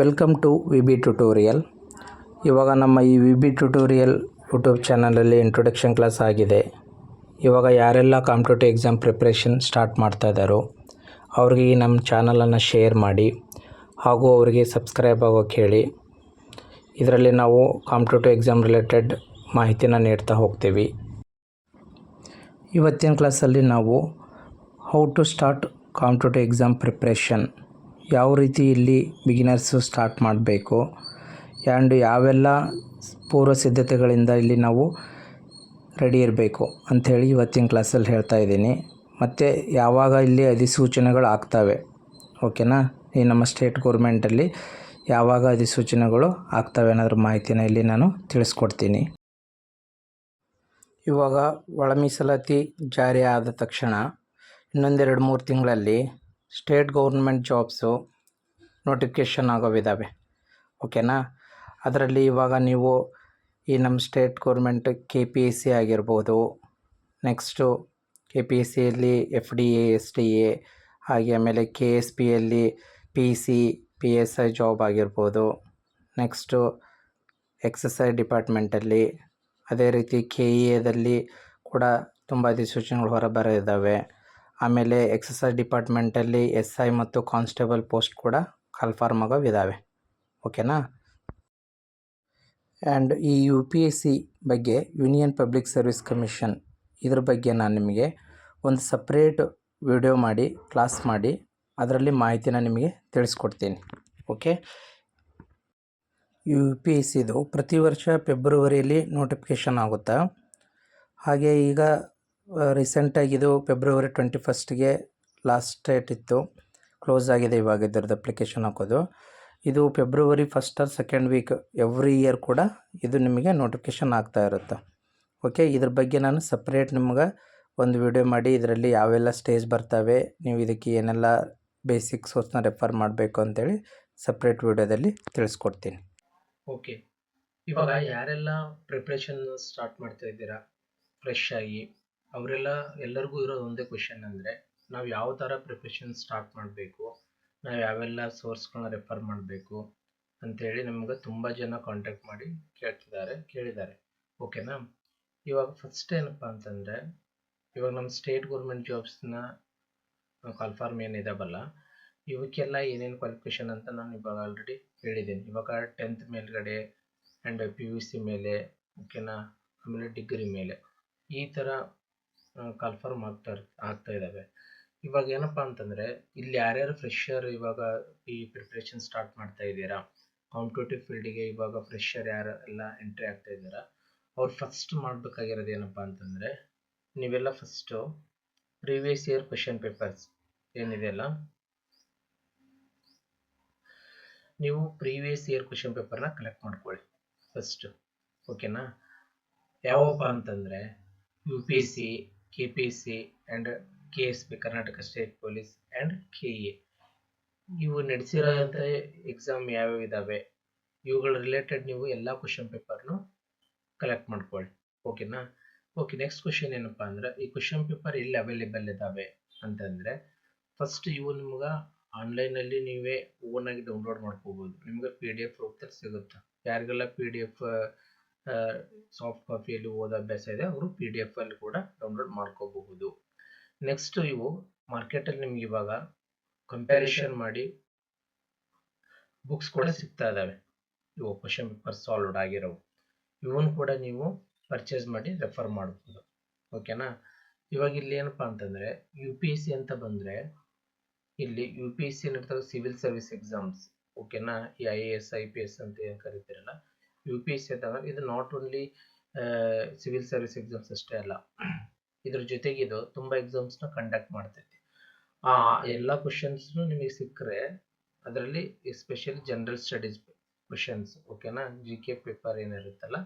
Welcome to V B tutorial. ಇವಾಗ ನಮ್ಮ ಈ ವಿ ಬಿ ಟ್ಯುಟೋರಿಯಲ್ ಯೂಟ್ಯೂಬ್ ಚಾನಲಲ್ಲಿ ಇಂಟ್ರೊಡಕ್ಷನ್ ಕ್ಲಾಸ್ ಆಗಿದೆ. ಇವಾಗ ಯಾರೆಲ್ಲ ಕಾಂಪಿಟೇಟಿವ್ ಎಕ್ಸಾಮ್ ಪ್ರಿಪ್ರೇಷನ್ ಸ್ಟಾರ್ಟ್ ಮಾಡ್ತಾ ಇದ್ದಾರೋ, ಅವ್ರಿಗೆ ಈ ನಮ್ಮ ಚಾನಲನ್ನು ಶೇರ್ ಮಾಡಿ, ಹಾಗೂ ಅವರಿಗೆ ಸಬ್ಸ್ಕ್ರೈಬ್ ಆಗೋಕ್ಕೆ ಹೇಳಿ. ಇದರಲ್ಲಿ ನಾವು ಕಾಂಪಿಟೇಟಿವ್ ಎಕ್ಸಾಮ್ ರಿಲೇಟೆಡ್ ಮಾಹಿತಿನ ನೀಡ್ತಾ ಹೋಗ್ತೀವಿ. ಇವತ್ತಿನ ಕ್ಲಾಸಲ್ಲಿ ನಾವು how to start competitive exam preparation ಯಾವ ರೀತಿ ಇಲ್ಲಿ ಬಿಗಿನರ್ಸು ಸ್ಟಾರ್ಟ್ ಮಾಡಬೇಕು? ಆ್ಯಂಡ್ ಯಾವೆಲ್ಲ ಪೂರ್ವ ಸಿದ್ಧತೆಗಳಿಂದ ಇಲ್ಲಿ ನಾವು ರೆಡಿ ಇರಬೇಕು ಅಂಥೇಳಿ ಇವತ್ತಿನ ಕ್ಲಾಸಲ್ಲಿ ಹೇಳ್ತಾ ಇದ್ದೀನಿ. ಮತ್ತು ಯಾವಾಗ ಇಲ್ಲಿ ಅಧಿಸೂಚನೆಗಳು ಆಗ್ತವೆ? ಓಕೆನಾ ಈ ನಮ್ಮ ಸ್ಟೇಟ್ ಗೌರ್ಮೆಂಟಲ್ಲಿ ಯಾವಾಗ ಅಧಿಸೂಚನೆಗಳು ಆಗ್ತವೆ ಅನ್ನೋದ್ರ ಮಾಹಿತಿನ ಇಲ್ಲಿ ನಾನು ತಿಳಿಸ್ಕೊಡ್ತೀನಿ. ಇವಾಗ ಒಳ ಮೀಸಲಾತಿ ಜಾರಿ ಆದ ತಕ್ಷಣ ಇನ್ನೊಂದೆರಡು ಮೂರು ತಿಂಗಳಲ್ಲಿ ಸ್ಟೇಟ್ ಗೌರ್ಮೆಂಟ್ ಜಾಬ್ಸು ನೋಟಿಫಿಕೇಷನ್ ಆಗೋವಿದ್ದಾವೆ ಓಕೆನಾ? ಅದರಲ್ಲಿ ಇವಾಗ ನೀವು ಈ ನಮ್ಮ state government K P S C ಆಗಿರ್ಬೋದು, ನೆಕ್ಸ್ಟು ಕೆ ಪಿ ಎಸ್ ಸಿಯಲ್ಲಿ F D A S D A ಹಾಗೆ ಆಮೇಲೆ ಕೆ ಎಸ್ ಪಿಯಲ್ಲಿ P C P S I job ಆಗಿರ್ಬೋದು, ನೆಕ್ಸ್ಟು ಎಕ್ಸಸೈಸ್ ಡಿಪಾರ್ಟ್ಮೆಂಟಲ್ಲಿ ಅದೇ ರೀತಿ ಕೆ ಇ ಎದಲ್ಲಿ ಕೂಡ ತುಂಬ ಅಧಿಸೂಚನೆಗಳು ಹೊರಬರಿದ್ದಾವೆ. ಆಮೇಲೆ ಎಕ್ಸಸೈಸ್ ಡಿಪಾರ್ಟ್ಮೆಂಟಲ್ಲಿ ಎಸ್ ಐ ಮತ್ತು ಕಾನ್ಸ್ಟೇಬಲ್ ಪೋಸ್ಟ್ ಕೂಡ ಕನ್ಫರ್ಮ್ ಆಗೋವಿದ್ದಾವೆ ಓಕೆನಾ? ಆ್ಯಂಡ್ ಈ ಯು ಪಿ ಎಸ್ ಸಿ ಬಗ್ಗೆ ಯೂನಿಯನ್ ಪಬ್ಲಿಕ್ ಸರ್ವಿಸ್ ಕಮಿಷನ್ ಇದ್ರ ಬಗ್ಗೆ ನಾನು ನಿಮಗೆ ಒಂದು ಸಪ್ರೇಟ್ ವಿಡಿಯೋ ಮಾಡಿ, ಕ್ಲಾಸ್ ಮಾಡಿ, ಅದರಲ್ಲಿ ಮಾಹಿತಿನ ನಿಮಗೆ ತಿಳಿಸ್ಕೊಡ್ತೀನಿ. ಓಕೆ? ಯು ಪಿ ಎಸ್ ಸಿದು ಪ್ರತಿ ವರ್ಷ ಫೆಬ್ರವರಿಯಲ್ಲಿ ನೋಟಿಫಿಕೇಷನ್ ಆಗುತ್ತಾ? ಹಾಗೆ ಈಗ ರೀಸೆಂಟಾಗಿ ಇದು ಫೆಬ್ರವರಿ ಟ್ವೆಂಟಿ ಫಸ್ಟ್ಗೆ ಲಾಸ್ಟ್ ಡೇಟ್ ಇತ್ತು. ಕ್ಲೋಸ್ ಆಗಿದೆ ಇವಾಗ ಇದರದ್ದು ಅಪ್ಲಿಕೇಶನ್ ಹಾಕೋದು. ಇದು February first or second week every year ಕೂಡ ಇದು ನಿಮಗೆ ನೋಟಿಫಿಕೇಶನ್ ಆಗ್ತಾ ಇರುತ್ತೆ. ಓಕೆ ಇದ್ರ ಬಗ್ಗೆ ನಾನು ಸಪ್ರೇಟ್ ನಿಮ್ಗೆ ಒಂದು ವಿಡಿಯೋ ಮಾಡಿ, ಇದರಲ್ಲಿ ಯಾವೆಲ್ಲ ಸ್ಟೇಜ್ ಬರ್ತವೆ, ನೀವು ಇದಕ್ಕೆ ಏನೆಲ್ಲ ಬೇಸಿಕ್ ಸೋರ್ಸ್ನ ರೆಫರ್ ಮಾಡಬೇಕು ಅಂತೇಳಿ ಸಪ್ರೇಟ್ ವಿಡಿಯೋದಲ್ಲಿ ತಿಳಿಸ್ಕೊಡ್ತೀನಿ. ಓಕೆ ಇವಾಗ ಯಾರೆಲ್ಲ ಪ್ರಿಪ್ರೇಷನ್ ಸ್ಟಾರ್ಟ್ ಮಾಡ್ತಾ ಇದ್ದೀರಾ? ಫ್ರೆಶ್ ಆಗಿ? ಅವರೆಲ್ಲ ಎಲ್ಲರಿಗೂ ಇರೋ ಒಂದೇ ಕ್ವೆಶನ್ ಅಂದರೆ, ನಾವು ಯಾವ ಥರ ಪ್ರಿಪ್ರೇಷನ್ ಸ್ಟಾರ್ಟ್ ಮಾಡಬೇಕು, ನಾವು ಯಾವೆಲ್ಲ ಸೋರ್ಸ್ಗಳನ್ನ ರೆಫರ್ ಮಾಡಬೇಕು ಅಂಥೇಳಿ ನಮ್ಗೆ ತುಂಬ ಜನ ಕಾಂಟ್ಯಾಕ್ಟ್ ಮಾಡಿ ಕೇಳ್ತಿದ್ದಾರೆ, ಕೇಳಿದ್ದಾರೆ. ಓಕೆನಾ ಇವಾಗ ಫಸ್ಟ್ ಏನಪ್ಪ ಅಂತಂದರೆ, ಇವಾಗ ನಮ್ಮ ಸ್ಟೇಟ್ ಗೌರ್ಮೆಂಟ್ ಜಾಬ್ಸ್ನ ಕಾಲ್ಫಾರ್ಮ್ ಏನಿದಾವಲ್ಲ ಇವಕ್ಕೆಲ್ಲ ಏನೇನು ಕ್ವಾಲಿಫಿಕೇಷನ್ ಅಂತ ನಾನು ಇವಾಗ ಆಲ್ರೆಡಿ ಹೇಳಿದ್ದೀನಿ. ಇವಾಗ ಟೆಂತ್ ಮೇಲ್ಗಡೆ ಆ್ಯಂಡ್ ಪಿ ಯು ಸಿ ಮೇಲೆ ಓಕೆನಾ ಆಮೇಲೆ ಡಿಗ್ರಿ ಮೇಲೆ. ಈ ಥರ ಕನ್ಫರ್ಮ್ ಆಗ್ತಾ ಆಗ್ತಾ ಇದ್ದಾವೆ ಇವಾಗ ಏನಪ್ಪ ಅಂತಂದರೆ, ಇಲ್ಲಿ ಯಾರ್ಯಾರು ಫ್ರೆಶರ್ ಇವಾಗ ಈ ಪ್ರಿಪ್ರೇಷನ್ ಸ್ಟಾರ್ಟ್ ಮಾಡ್ತಾ ಇದ್ದೀರಾ? ಕಾಂಪಿಟೇಟಿವ್ ಫೀಲ್ಡಿಗೆ ಇವಾಗ ಫ್ರೆಶರ್ ಯಾರು ಎಲ್ಲ ಎಂಟ್ರಿ ಆಗ್ತಾ ಇದ್ದೀರಾ? ಅವ್ರು ಫಸ್ಟ್ ಮಾಡಬೇಕಾಗಿರೋದು ಏನಪ್ಪ ಅಂತಂದರೆ, ನೀವೆಲ್ಲ first previous year question papers ಏನಿದೆಯಲ್ಲ? ನೀವು ಪ್ರೀವಿಯಸ್ ಇಯರ್ ಕ್ವೆಶನ್ ಪೇಪರ್ನ ಕಲೆಕ್ಟ್ ಮಾಡ್ಕೊಳ್ಳಿ ಫಸ್ಟು ಓಕೆನಾ ಯಾವಪ್ಪ ಅಂತಂದರೆ U P C K P C and K S P Karnataka state police and K A ಇವು ನಡೆಸಿರೋಂಥ ಎಕ್ಸಾಮ್ ಯಾವ್ಯಾವ ಇದ್ದಾವೆ ಇವುಗಳ ರಿಲೇಟೆಡ್ ನೀವು ಎಲ್ಲ ಕ್ವಶನ್ ಪೇಪರ್ನು ಕಲೆಕ್ಟ್ ಮಾಡ್ಕೊಳ್ಳಿ. ಓಕೆನಾ ಓಕೆ ನೆಕ್ಸ್ಟ್ ಕ್ವಶನ್ ಏನಪ್ಪ ಅಂದ್ರೆ, ಈ ಕ್ವಶನ್ ಪೇಪರ್ ಎಲ್ಲಿ ಅವೈಲೇಬಲ್ ಇದ್ದಾವೆ ಅಂತಂದರೆ ಫಸ್ಟ್ ಇವು ನಿಮ್ಗೆ ಆನ್ಲೈನಲ್ಲಿ ನೀವೇ ಓನಾಗಿ ಡೌನ್ಲೋಡ್ ಮಾಡ್ಕೋಬೋದು. ನಿಮ್ಗೆ ಪಿ ಡಿ ಎಫ್ ರೂಪದಲ್ಲಿ ಸಿಗುತ್ತೆ? ಯಾರಿಗೆಲ್ಲ ಪಿ ಡಿ ಎಫ್ ಸಾಫ್ಟ್ ಕಾಪಿಯಲ್ಲಿ ಓದೋ ಅಭ್ಯಾಸ ಇದೆ, ಅವರು ಪಿ ಡಿ ಎಫ್ ಅಲ್ಲಿ ಕೂಡ ಡೌನ್ಲೋಡ್ ಮಾಡ್ಕೋಬಹುದು. ನೆಕ್ಸ್ಟ್ ಇವು ಮಾರ್ಕೆಟಲ್ಲಿ ನಿಮ್ಗೆ ಇವಾಗ ಕಂಪ್ಯಾರಿಷನ್ ಮಾಡಿ ಬುಕ್ಸ್ ಕೂಡ ಸಿಗ್ತಾ ಇದ್ದಾವೆ ಇವು ಕ್ವಶನ್ ಪೇಪರ್ ಸಾಲ್ವ್ಡ್ ಆಗಿರೋವು. ಇವನ್ ಕೂಡ ನೀವು ಪರ್ಚೇಸ್ ಮಾಡಿ ರೆಫರ್ ಮಾಡ್ಬೋದು. ಓಕೆನಾ ಇವಾಗ ಇಲ್ಲಿ ಏನಪ್ಪಾ ಅಂತಂದ್ರೆ ಯು ಪಿ ಎಸ್ ಸಿ ಅಂತ ಬಂದ್ರೆ, ಇಲ್ಲಿ U P S C civil service exams ಓಕೆನಾ ಈ I A S I P S ಅಂತ ಏನು ಕರಿತೀರಲ್ಲ ಯು ಪಿ ಎಸ್ ಸಿ ಅಂತ ಇದು not only civil service exams ಅಷ್ಟೇ ಅಲ್ಲ, ಇದ್ರ ಜೊತೆಗೆ ಇದು ತುಂಬ ಎಕ್ಸಾಮ್ಸ್ನ ಕಂಡಕ್ಟ್ ಮಾಡ್ತೈತಿ. ಆ, ಎಲ್ಲ ಕ್ವಶನ್ಸ್ನು ನಿಮಗೆ ಸಿಕ್ಕರೆ ಅದರಲ್ಲಿ ಎಸ್ಪೆಷಲಿ ಜನರಲ್ ಸ್ಟಡೀಸ್ ಕ್ವಶನ್ಸ್ ಓಕೆನಾ ಜಿ ಕೆ ಪೇಪರ್ ಏನಿರುತ್ತಲ್ಲ,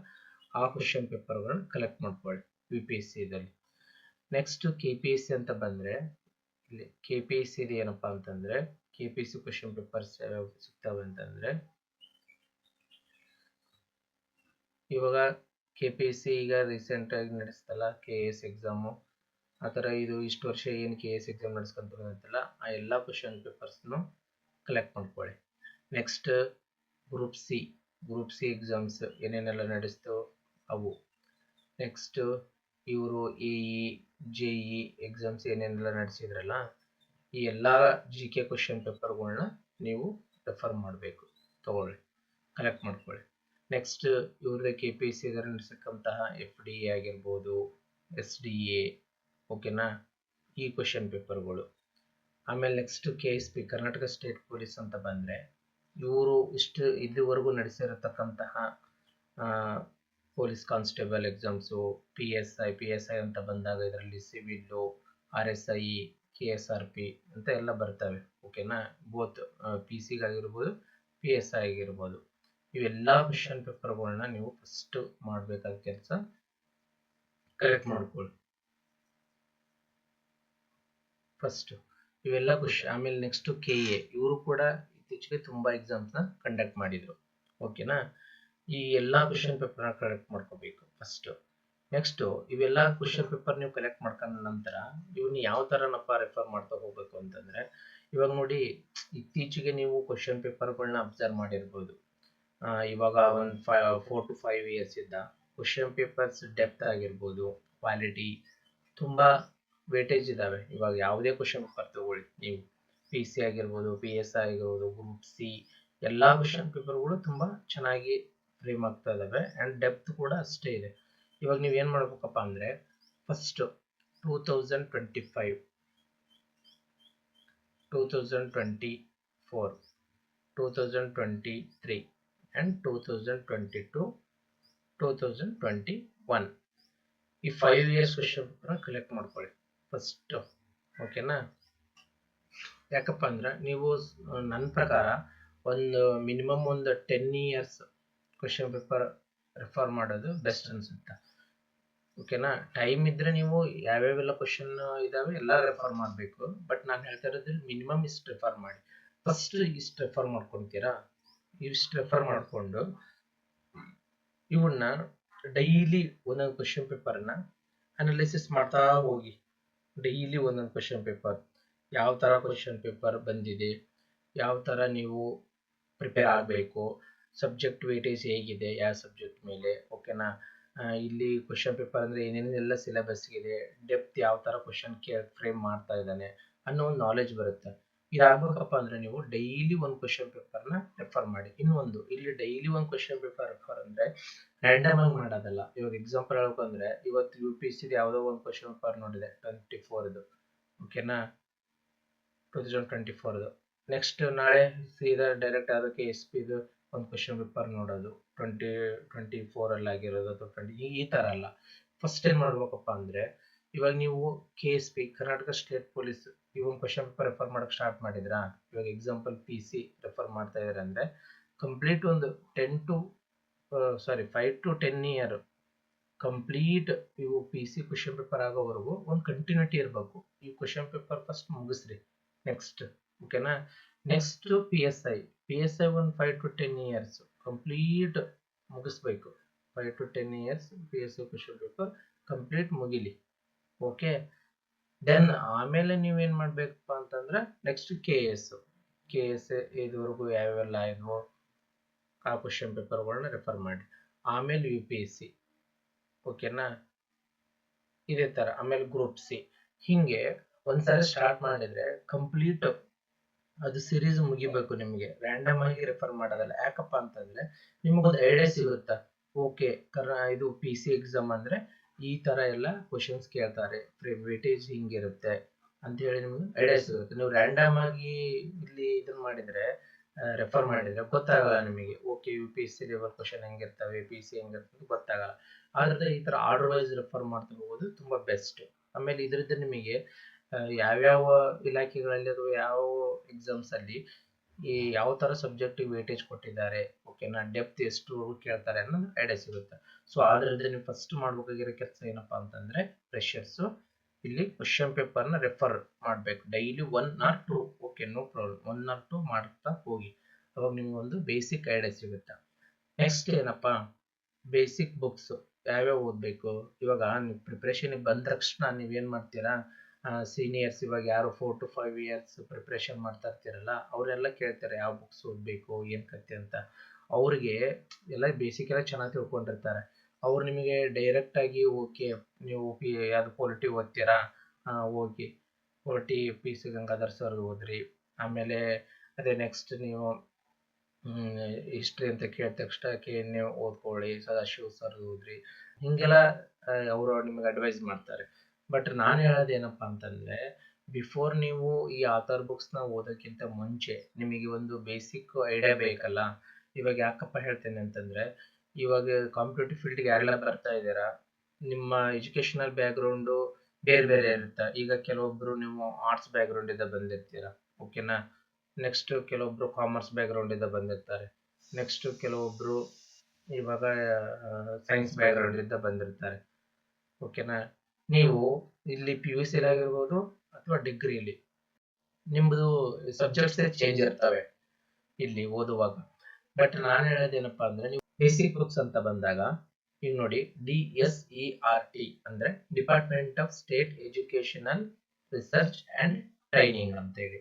ಆ ಕ್ವಶನ್ ಪೇಪರ್ಗಳನ್ನ ಕಲೆಕ್ಟ್ ಮಾಡ್ಕೊಳ್ಳಿ ಯು ಪಿ ಎಸ್ ಸಿ ಇದರಲ್ಲಿ next K P S C ಅಂತ ಬಂದರೆ, ಇಲ್ಲಿ ಕೆ ಪಿ ಎಸ್ ಸಿ ಏನಪ್ಪ ಅಂತಂದರೆ K P S C question papers ಸಿಗ್ತವೆ ಅಂತಂದರೆ ಇವಾಗ ಕೆ ಪಿ ಎಸ್ ಸಿ ಈಗ ರೀಸೆಂಟಾಗಿ ನಡೆಸ್ತಲ್ಲ ಕೆ ಎಸ್ ಎಕ್ಸಾಮು ಆ ಥರ ಇದು ಇಷ್ಟು ವರ್ಷ ಏನು ಕೆ ಎಸ್ ಎಕ್ಸಾಮ್ ನಡೆಸ್ಕೊಂತ ಬಂದಿರ್ತಲ್ಲ ಆ ಎಲ್ಲ ಕ್ವಶನ್ ಪೇಪರ್ಸ್ನು ಕಲೆಕ್ಟ್ ಮಾಡ್ಕೊಳ್ಳಿ next group C group C exams ಏನೇನೆಲ್ಲ ನಡೆಸ್ತೋ ಅವು. ನೆಕ್ಸ್ಟ್ ಇವರು A E J E exams ಏನೇನೆಲ್ಲ ನಡೆಸಿದ್ರಲ್ಲ, ಈ ಎಲ್ಲ ಜಿ ಕೆ ಕ್ವಶನ್ ಪೇಪರ್ಗಳನ್ನ ನೀವು ರೆಫರ್ ಮಾಡಬೇಕು. ತಗೊಳ್ಳಿ ಕಲೆಕ್ಟ್ ಮಾಡ್ಕೊಳ್ಳಿ ನೆಕ್ಸ್ಟ್ ಇವ್ರದ್ದು ಕೆ ಪಿ ಸಿ ನಡೆಸಕ್ಕಂತಹ ಎಫ್ ಡಿ ಎ ಆಗಿರ್ಬೋದು ಎಸ್ ಡಿ ಎ ಓಕೆನಾ ಈ ಕ್ವಶನ್ ಪೇಪರ್ಗಳು ಆಮೇಲೆ next K S P Karnataka state police ಅಂತ ಬಂದರೆ, ಇವರು ಇಷ್ಟು ಇದುವರೆಗೂ ನಡೆಸಿರತಕ್ಕಂತಹ police constable exams P S I P S I ಅಂತ ಬಂದಾಗ ಇದರಲ್ಲಿ civil R S I K S R P ಅಂತ ಎಲ್ಲ ಬರ್ತವೆ ಓಕೆನಾ ಬೋತ್ ಪಿ ಸಿಗಾಗಿರ್ಬೋದು ಪಿ ಎಸ್ ಐ ಆಗಿರ್ಬೋದು. ಇವೆಲ್ಲ ಕ್ವಶನ್ ಪೇಪರ್ಗಳನ್ನ ನೀವು ಫಸ್ಟ್ ಮಾಡಬೇಕಾದ ಕೆಲಸ ಕಲೆಕ್ಟ್ ಮಾಡ್ಕೊಳ್ಳಿ. ಫಸ್ಟ್ ಇವೆಲ್ಲ ಕ್ವಶನ್ ಆಮೇಲೆ ನೆಕ್ಸ್ಟ್ ಕೆ ಎ ಇವರು ಕೂಡ ಇತ್ತೀಚೆಗೆ ತುಂಬ ಎಕ್ಸಾಮ್ಸ್ನ ಕಂಡಕ್ಟ್ ಮಾಡಿದರು. ಓಕೆನಾ ಈ ಎಲ್ಲ ಕ್ವಶನ್ ಪೇಪರ್ನ ಕಲೆಕ್ಟ್ ಮಾಡ್ಕೋಬೇಕು ಫಸ್ಟ್ ನೆಕ್ಸ್ಟು ಇವೆಲ್ಲ ಕ್ವಶನ್ ಪೇಪರ್ ನೀವು ಕಲೆಕ್ಟ್ ಮಾಡ್ಕೊಂಡ ನಂತರ ಇವನ್ನ ಯಾವ ಥರನಪ್ಪ ರೆಫರ್ ಮಾಡ್ತಾ ಹೋಗ್ಬೇಕು ಅಂತಂದರೆ, ಇವಾಗ ನೋಡಿ ಇತ್ತೀಚೆಗೆ ನೀವು ಕ್ವಶನ್ ಪೇಪರ್ಗಳನ್ನ ಅಬ್ಸರ್ವ್ ಮಾಡಿರ್ಬೋದು. ಇವಾಗ ಒಂದು five four to five years ಇದ್ದ. ಕ್ವಶನ್ ಪೇಪರ್ಸ್ ಡೆಪ್ತ್ ಆಗಿರ್ಬೋದು ಕ್ವಾಲಿಟಿ ತುಂಬ ವೇಟೇಜ್ ಇದ್ದಾವೆ ಇವಾಗ ಯಾವುದೇ ಕ್ವಶನ್ ಪೇಪರ್ ತಗೊಳ್ಳಿ. ನೀವು ಪಿ ಸಿ ಆಗಿರ್ಬೋದು ಪಿ ಎಸ್ ಆಗಿರ್ಬೋದು ಗ್ರೂಪ್ ಸಿ ಎಲ್ಲ ಕ್ವಶನ್ ಪೇಪರ್ಗಳು ತುಂಬ ಚೆನ್ನಾಗಿ ಫ್ರೇಮ್ ಆಗ್ತಾ ಇದ್ದಾವೆ ಆ್ಯಂಡ್ ಡೆಪ್ತ್ ಕೂಡ ಅಷ್ಟೇ ಇದೆ. ಇವಾಗ ನೀವು ಏನು ಮಾಡ್ಬೇಕಪ್ಪ ಅಂದರೆ first two thousand twenty five two thousand twenty four two thousand twenty three and two thousand twenty two two thousand twenty one ಈ ಫೈವ್ ಇಯರ್ಸ್ ಕ್ವಶನ್ ಪೇಪರ್ನ ಕಲೆಕ್ಟ್ ಮಾಡ್ಕೊಳ್ಳಿ ಫಸ್ಟು ಓಕೆನಾ ಯಾಕಪ್ಪ ಅಂದ್ರೆ ನೀವು ನನ್ನ ಪ್ರಕಾರ ಒಂದು ಮಿನಿಮಮ್ ಒಂದು ten years question paper refer ಮಾಡೋದು ಬೆಸ್ಟ್ ಅನ್ಸುತ್ತೆ. ಓಕೆನಾ ಟೈಮ್ ಇದ್ದರೆ ನೀವು ಯಾವ್ಯಾವೆಲ್ಲ ಕ್ವಶನ್ ಇದಾವೆ ಎಲ್ಲ ರೆಫರ್ ಮಾಡಬೇಕು. ಬಟ್ ನಾನು ಹೇಳ್ತಾ ಇರೋದು ಮಿನಿಮಮ್ ಇಷ್ಟು ರೆಫರ್ ಮಾಡಿ. ಫಸ್ಟ್ ಇಷ್ಟು ರೆಫರ್ ಮಾಡ್ಕೊತೀರಾ? ಇಷ್ಟು ರೆಫರ್ ಮಾಡಿಕೊಂಡು ಇವನ್ನ ಡೈಲಿ ಒಂದೊಂದು ಕ್ವಶನ್ ಪೇಪರ್ನ ಅನಾಲಿಸಿಸ್ ಮಾಡ್ತಾ ಹೋಗಿ. ಡೈಲಿ ಒಂದೊಂದು ಕ್ವಶನ್ ಪೇಪರ್ ಯಾವ ಥರ ಕ್ವಶನ್ ಪೇಪರ್ ಬಂದಿದೆ? ಯಾವ ಥರ ನೀವು ಪ್ರಿಪೇರ್ ಆಗಬೇಕು? ಸಬ್ಜೆಕ್ಟ್ ವೇಟೇಜ್ ಹೇಗಿದೆ? ಯಾವ ಸಬ್ಜೆಕ್ಟ್ ಮೇಲೆ? ಓಕೆನಾ ಇಲ್ಲಿ ಕ್ವಶನ್ ಪೇಪರ್ ಅಂದರೆ ಏನೇನೆಲ್ಲ ಸಿಲೆಬಸ್ಗಿದೆ ಡೆಪ್ತ್ ಯಾವ ಥರ ಕ್ವಶನ್ ಕೇ ಫ್ರೇಮ್ ಮಾಡ್ತಾ ಇದ್ದಾನೆ ಅನ್ನೋ ಒಂದು ನಾಲೆಜ್ ಬರುತ್ತೆ. ಇದಾಗಬೇಕಪ್ಪ ಅಂದ್ರೆ ನೀವು ಡೈಲಿ ಒಂದು ಕ್ವಶನ್ ಪೇಪರ್ನ ರೆಫರ್ ಮಾಡಿ. ಇನ್ನೊಂದು, ಇಲ್ಲಿ ಡೈಲಿ ಒಂದು ಕ್ವಶನ್ ಪೇಪರ್ ರೆಫರ್ ಅಂದ್ರೆ ರ್ಯಾಂಡಮ್ ಆಗಿ ಮಾಡೋದಲ್ಲ. ಇವಾಗ ಎಕ್ಸಾಂಪಲ್ ಹೇಳ್ಬೇಕಂದ್ರೆ ಇವತ್ತು ಯು ಪಿ ಸಿ ಯಾವುದೋ ಒಂದು ಕ್ವಶನ್ ಪೇಪರ್ ನೋಡಿದೆ ಟ್ವೆಂಟಿ ಫೋರ್ದು ಓಕೆನಾ ಟೂ ತೌಸಂಡ್ ಟ್ವೆಂಟಿ ಫೋರ್ದು ನೆಕ್ಸ್ಟ್ ನಾಳೆ ಸೀದಾ ಡೈರೆಕ್ಟ್ ಅದಕ್ಕೆ ಎಸ್ ಪಿದು ಒಂದು ಕ್ವಶನ್ ಪೇಪರ್ ನೋಡೋದು. ಟ್ವೆಂಟಿ ಟ್ವೆಂಟಿ ಫೋರಲ್ಲಿ ಆಗಿರೋದು ಅಥವಾ ಟ್ವೆಂಟಿ ಈ ಥರ ಅಲ್ಲ. ಫಸ್ಟ್ ಏನು ಮಾಡ್ಬೇಕಪ್ಪ ಅಂದರೆ ಇವಾಗ ನೀವು K S P Karnataka state police ಈ ಒಂದು ಕ್ವಶನ್ ಪೇಪರ್ ರೆಫರ್ ಮಾಡೋಕೆ ಸ್ಟಾರ್ಟ್ ಮಾಡಿದ್ರಾ? ಇವಾಗ ಎಕ್ಸಾಂಪಲ್ ಪಿ ಸಿ ರೆಫರ್ ಮಾಡ್ತಾ ಇದ್ದಾರೆ ಅಂದರೆ ಕಂಪ್ಲೀಟ್ ಒಂದು ten to sorry five to ten year complete ಇವು ಪಿ ಸಿ ಕ್ವಶನ್ ಪೇಪರ್ ಆಗೋವರೆಗೂ ಒಂದು ಕಂಟಿನ್ಯೂಟಿ ಇರಬೇಕು. ಈ ಕ್ವಶನ್ ಪೇಪರ್ ಫಸ್ಟ್ ಮುಗಿಸ್ರಿ. ನೆಕ್ಸ್ಟ್ ಓಕೆನಾ next P S I P S I ಒಂದು five to ten years complete ಮುಗಿಸ್ಬೇಕು. Five to ten years P S I question paper complete ಮುಗಿಲಿ. Okay then ಆಮೇಲೆ ನೀವೇನು ಮಾಡಬೇಕಪ್ಪ ಅಂತಂದ್ರೆ next K S K S ಇದುವರೆಗೂ ಯಾವೆಲ್ಲ ಇದ್ವು ಆ ಕ್ವಶನ್ ಪೇಪರ್ಗಳನ್ನ ರೆಫರ್ ಮಾಡಿ ಆಮೇಲೆ ಯು ಪಿ ಎಸ್ ಸಿ ಓಕೆನಾ ಇದೇ ಥರ ಆಮೇಲೆ ಗ್ರೂಪ್ ಸಿ ಹೀಗೆ ಒಂದ್ಸರಿ ಸ್ಟಾರ್ಟ್ ಮಾಡಿದ್ರೆ ಕಂಪ್ಲೀಟ್ ಅದು ಸಿರೀಸ್ ಮುಗಿಬೇಕು ನಿಮಗೆ. ರ್ಯಾಂಡಮ್ ಆಗಿ ರೆಫರ್ ಮಾಡೋದಲ್ಲ. ಯಾಕಪ್ಪ ಅಂತಂದ್ರೆ ನಿಮಗೊಂದು ಐಡಿಯಾ ಸಿಗುತ್ತಾ? ಓಕೆ ಕರ ಇದು ಪಿ ಸಿ ಎಕ್ಸಾಮ್ ಅಂದ್ರೆ ಈ ತರ ಎಲ್ಲ ಕ್ವಶನ್ಸ್ ಕೇಳ್ತಾರೆ. ವೇಟೇಜ್ ಹಿಂಗಿರುತ್ತೆ ಅಂತ ಹೇಳಿ ನಿಮ್ಗೆ ಐಡಿಯಾ ಸಿಗುತ್ತೆ ನೀವು ರ್ಯಾಂಡಮ್ ಆಗಿ ಇಲ್ಲಿ ಇದನ್ನ ಮಾಡಿದ್ರೆ ರೆಫರ್ ಮಾಡಿದ್ರೆ ಗೊತ್ತಾಗಲ್ಲ ನಿಮಗೆ. Okay U P S C level question ಹೆಂಗಿರ್ತವೆ P C ಹೆಂಗಿರ್ತವೆ ಗೊತ್ತಾಗಲ್ಲ. ಆದ್ರೆ ಈ ತರ ಆರ್ಡರ್ ವೈಸ್ ರೆಫರ್ ಮಾಡ್ತಾ ಹೋಗೋದು ತುಂಬಾ ಬೆಸ್ಟ್ ಆಮೇಲೆ ಇದರಿಂದ ನಿಮಗೆ ಯಾವ್ಯಾವ ಇಲಾಖೆಗಳಲ್ಲಿ ಅಥವಾ ಯಾವ ಎಕ್ಸಾಮ್ಸ್ ಅಲ್ಲಿ ಈ ಯಾವ ತರ ಸಬ್ಜೆಕ್ಟ್ ವೇಟೇಜ್ ಕೊಟ್ಟಿದ್ದಾರೆ ಓಕೆನಾ ಡೆಪ್ತ್ ಎಷ್ಟು ಕೇಳ್ತಾರೆ ಅನ್ನೋದು ಐಡಿಯಾ ಸಿಗುತ್ತೆ. ಸೊ ಆದ್ರೆ ನೀವು ಫಸ್ಟ್ ಮಾಡ್ಬೇಕಾಗಿರೋ ಕೆಲಸ ಏನಪ್ಪಾ ಅಂತಂದ್ರೆ ಪ್ರೆಷರ್ಸು ಇಲ್ಲಿ ಕ್ವಶನ್ ಪೇಪರ್ನ ರೆಫರ್ ಮಾಡಬೇಕು. Daily one or two okay no problem one or two ಮಾಡ್ತಾ ಹೋಗಿ. ಅವಾಗ ನಿಮ್ಗೆ ಒಂದು ಬೇಸಿಕ್ ಐಡಿಯಾ ಸಿಗುತ್ತೆ. ನೆಕ್ಸ್ಟ್ ಏನಪ್ಪಾ? ಬೇಸಿಕ್ ಬುಕ್ಸ್ ಯಾವ್ಯಾವ ಓದಬೇಕು? ಇವಾಗ ನೀವು ಪ್ರಿಪ್ರೇಷನ್ಗೆ ಬಂದ ತಕ್ಷಣ ನೀವೇನು ಮಾಡ್ತೀರಾ? ಸೀನಿಯರ್ಸ್ ಇವಾಗ ಯಾರು four to five years preparation ಮಾಡ್ತಾ ಇರ್ತೀರಲ್ಲ, ಅವರೆಲ್ಲ ಕೇಳ್ತಾರೆ ಯಾವ ಬುಕ್ಸ್ ಓದಬೇಕು, ಏನು ಕತೆ ಅಂತ. ಅವ್ರಿಗೆ ಎಲ್ಲ ಬೇಸಿಕ್ ಎಲ್ಲ ಚೆನ್ನಾಗಿ ತಿಳ್ಕೊಂಡಿರ್ತಾರೆ. ಅವ್ರು ನಿಮಗೆ ಡೈರೆಕ್ಟ್ ಆಗಿ ಓಕೆ ನೀವು ಪಿ ಯಾವ್ದು ಪೊಲಿಟಿ ಓದ್ತೀರಾ? Okay polity P C Gangadhar sir ಓದ್ರಿ. ಆಮೇಲೆ ಅದೇ ನೆಕ್ಸ್ಟ್ ನೀವು ಹಿಸ್ಟ್ರಿ ಅಂತ ಕೇಳಿದ ತಕ್ಷಣ ನೀವು ಓದ್ಕೊಳ್ಳಿ, ಸದಾಶಿವ ಸರ್ ಓದ್ರಿ. ಹಿಂಗೆಲ್ಲ ಅವರು ನಿಮಗೆ ಅಡ್ವೈಸ್ ಮಾಡ್ತಾರೆ. ಬಟ್ ನಾನು ಹೇಳೋದೇನಪ್ಪ ಅಂತಂದ್ರೆ ಬಿಫೋರ್ ನೀವು ಈ ಆಥರ್ ಬುಕ್ಸ್ನ ಓದೋಕ್ಕಿಂತ ಮುಂಚೆ ನಿಮಗೆ ಒಂದು ಬೇಸಿಕ್ ಐಡಿಯಾ ಬೇಕಲ್ಲ, ಇವಾಗ ಯಾಕಪ್ಪ ಹೇಳ್ತೇನೆ ಅಂತಂದ್ರೆ ಇವಾಗ ಕಾಂಪಿಟೇಟಿವ್ ಫೀಲ್ಡ್ಗೆ ಯಾರೆಲ್ಲ ಬರ್ತಾ ಇದ್ದೀರಾ? ನಿಮ್ಮ ಎಜುಕೇಶನಲ್ ಬ್ಯಾಕ್ಗ್ರೌಂಡು ಬೇರೆ ಬೇರೆ ಇರುತ್ತೆ. ಈಗ ಕೆಲವೊಬ್ಬರು ನೀವು ಆರ್ಟ್ಸ್ ಬ್ಯಾಕ್ಗ್ರೌಂಡ್ ಇಂದ ಬಂದಿರ್ತೀರಾ? ಓಕೆನಾ ನೆಕ್ಸ್ಟ್ ಕೆಲವೊಬ್ರು ಕಾಮರ್ಸ್ ಬ್ಯಾಕ್ಗ್ರೌಂಡ್ ಇಂದ ಬಂದಿರ್ತಾರೆ. ನೆಕ್ಸ್ಟ್ ಕೆಲವೊಬ್ಬರು ಇವಾಗ ಸೈನ್ಸ್ ಬ್ಯಾಕ್ಗ್ರೌಂಡ್ ಇಂದ ಬಂದಿರ್ತಾರೆ. ಓಕೆನಾ ನೀವು ಇಲ್ಲಿ ಪಿ ಯು ಸಿ ಆಗಿರ್ಬೋದು ಅಥವಾ ಡಿಗ್ರಿಲಿ ನಿಮ್ಮದು ಸಬ್ಜೆಕ್ಟ್ಸ್ ಚೇಂಜ್ ಇರ್ತವೆ? ಇಲ್ಲಿ ಓದುವಾಗ. ಬಟ್ ನಾನು ಹೇಳೋದೇನಪ್ಪ ಅಂದ್ರೆ ಬೇಸಿಕ್ ಬುಕ್ಸ್ ಅಂತ ಬಂದಾಗ, ಈಗ ನೋಡಿ, D S E R T ಅಂದ್ರೆ department of state educational research and training ಅಂತ ಹೇಳಿ.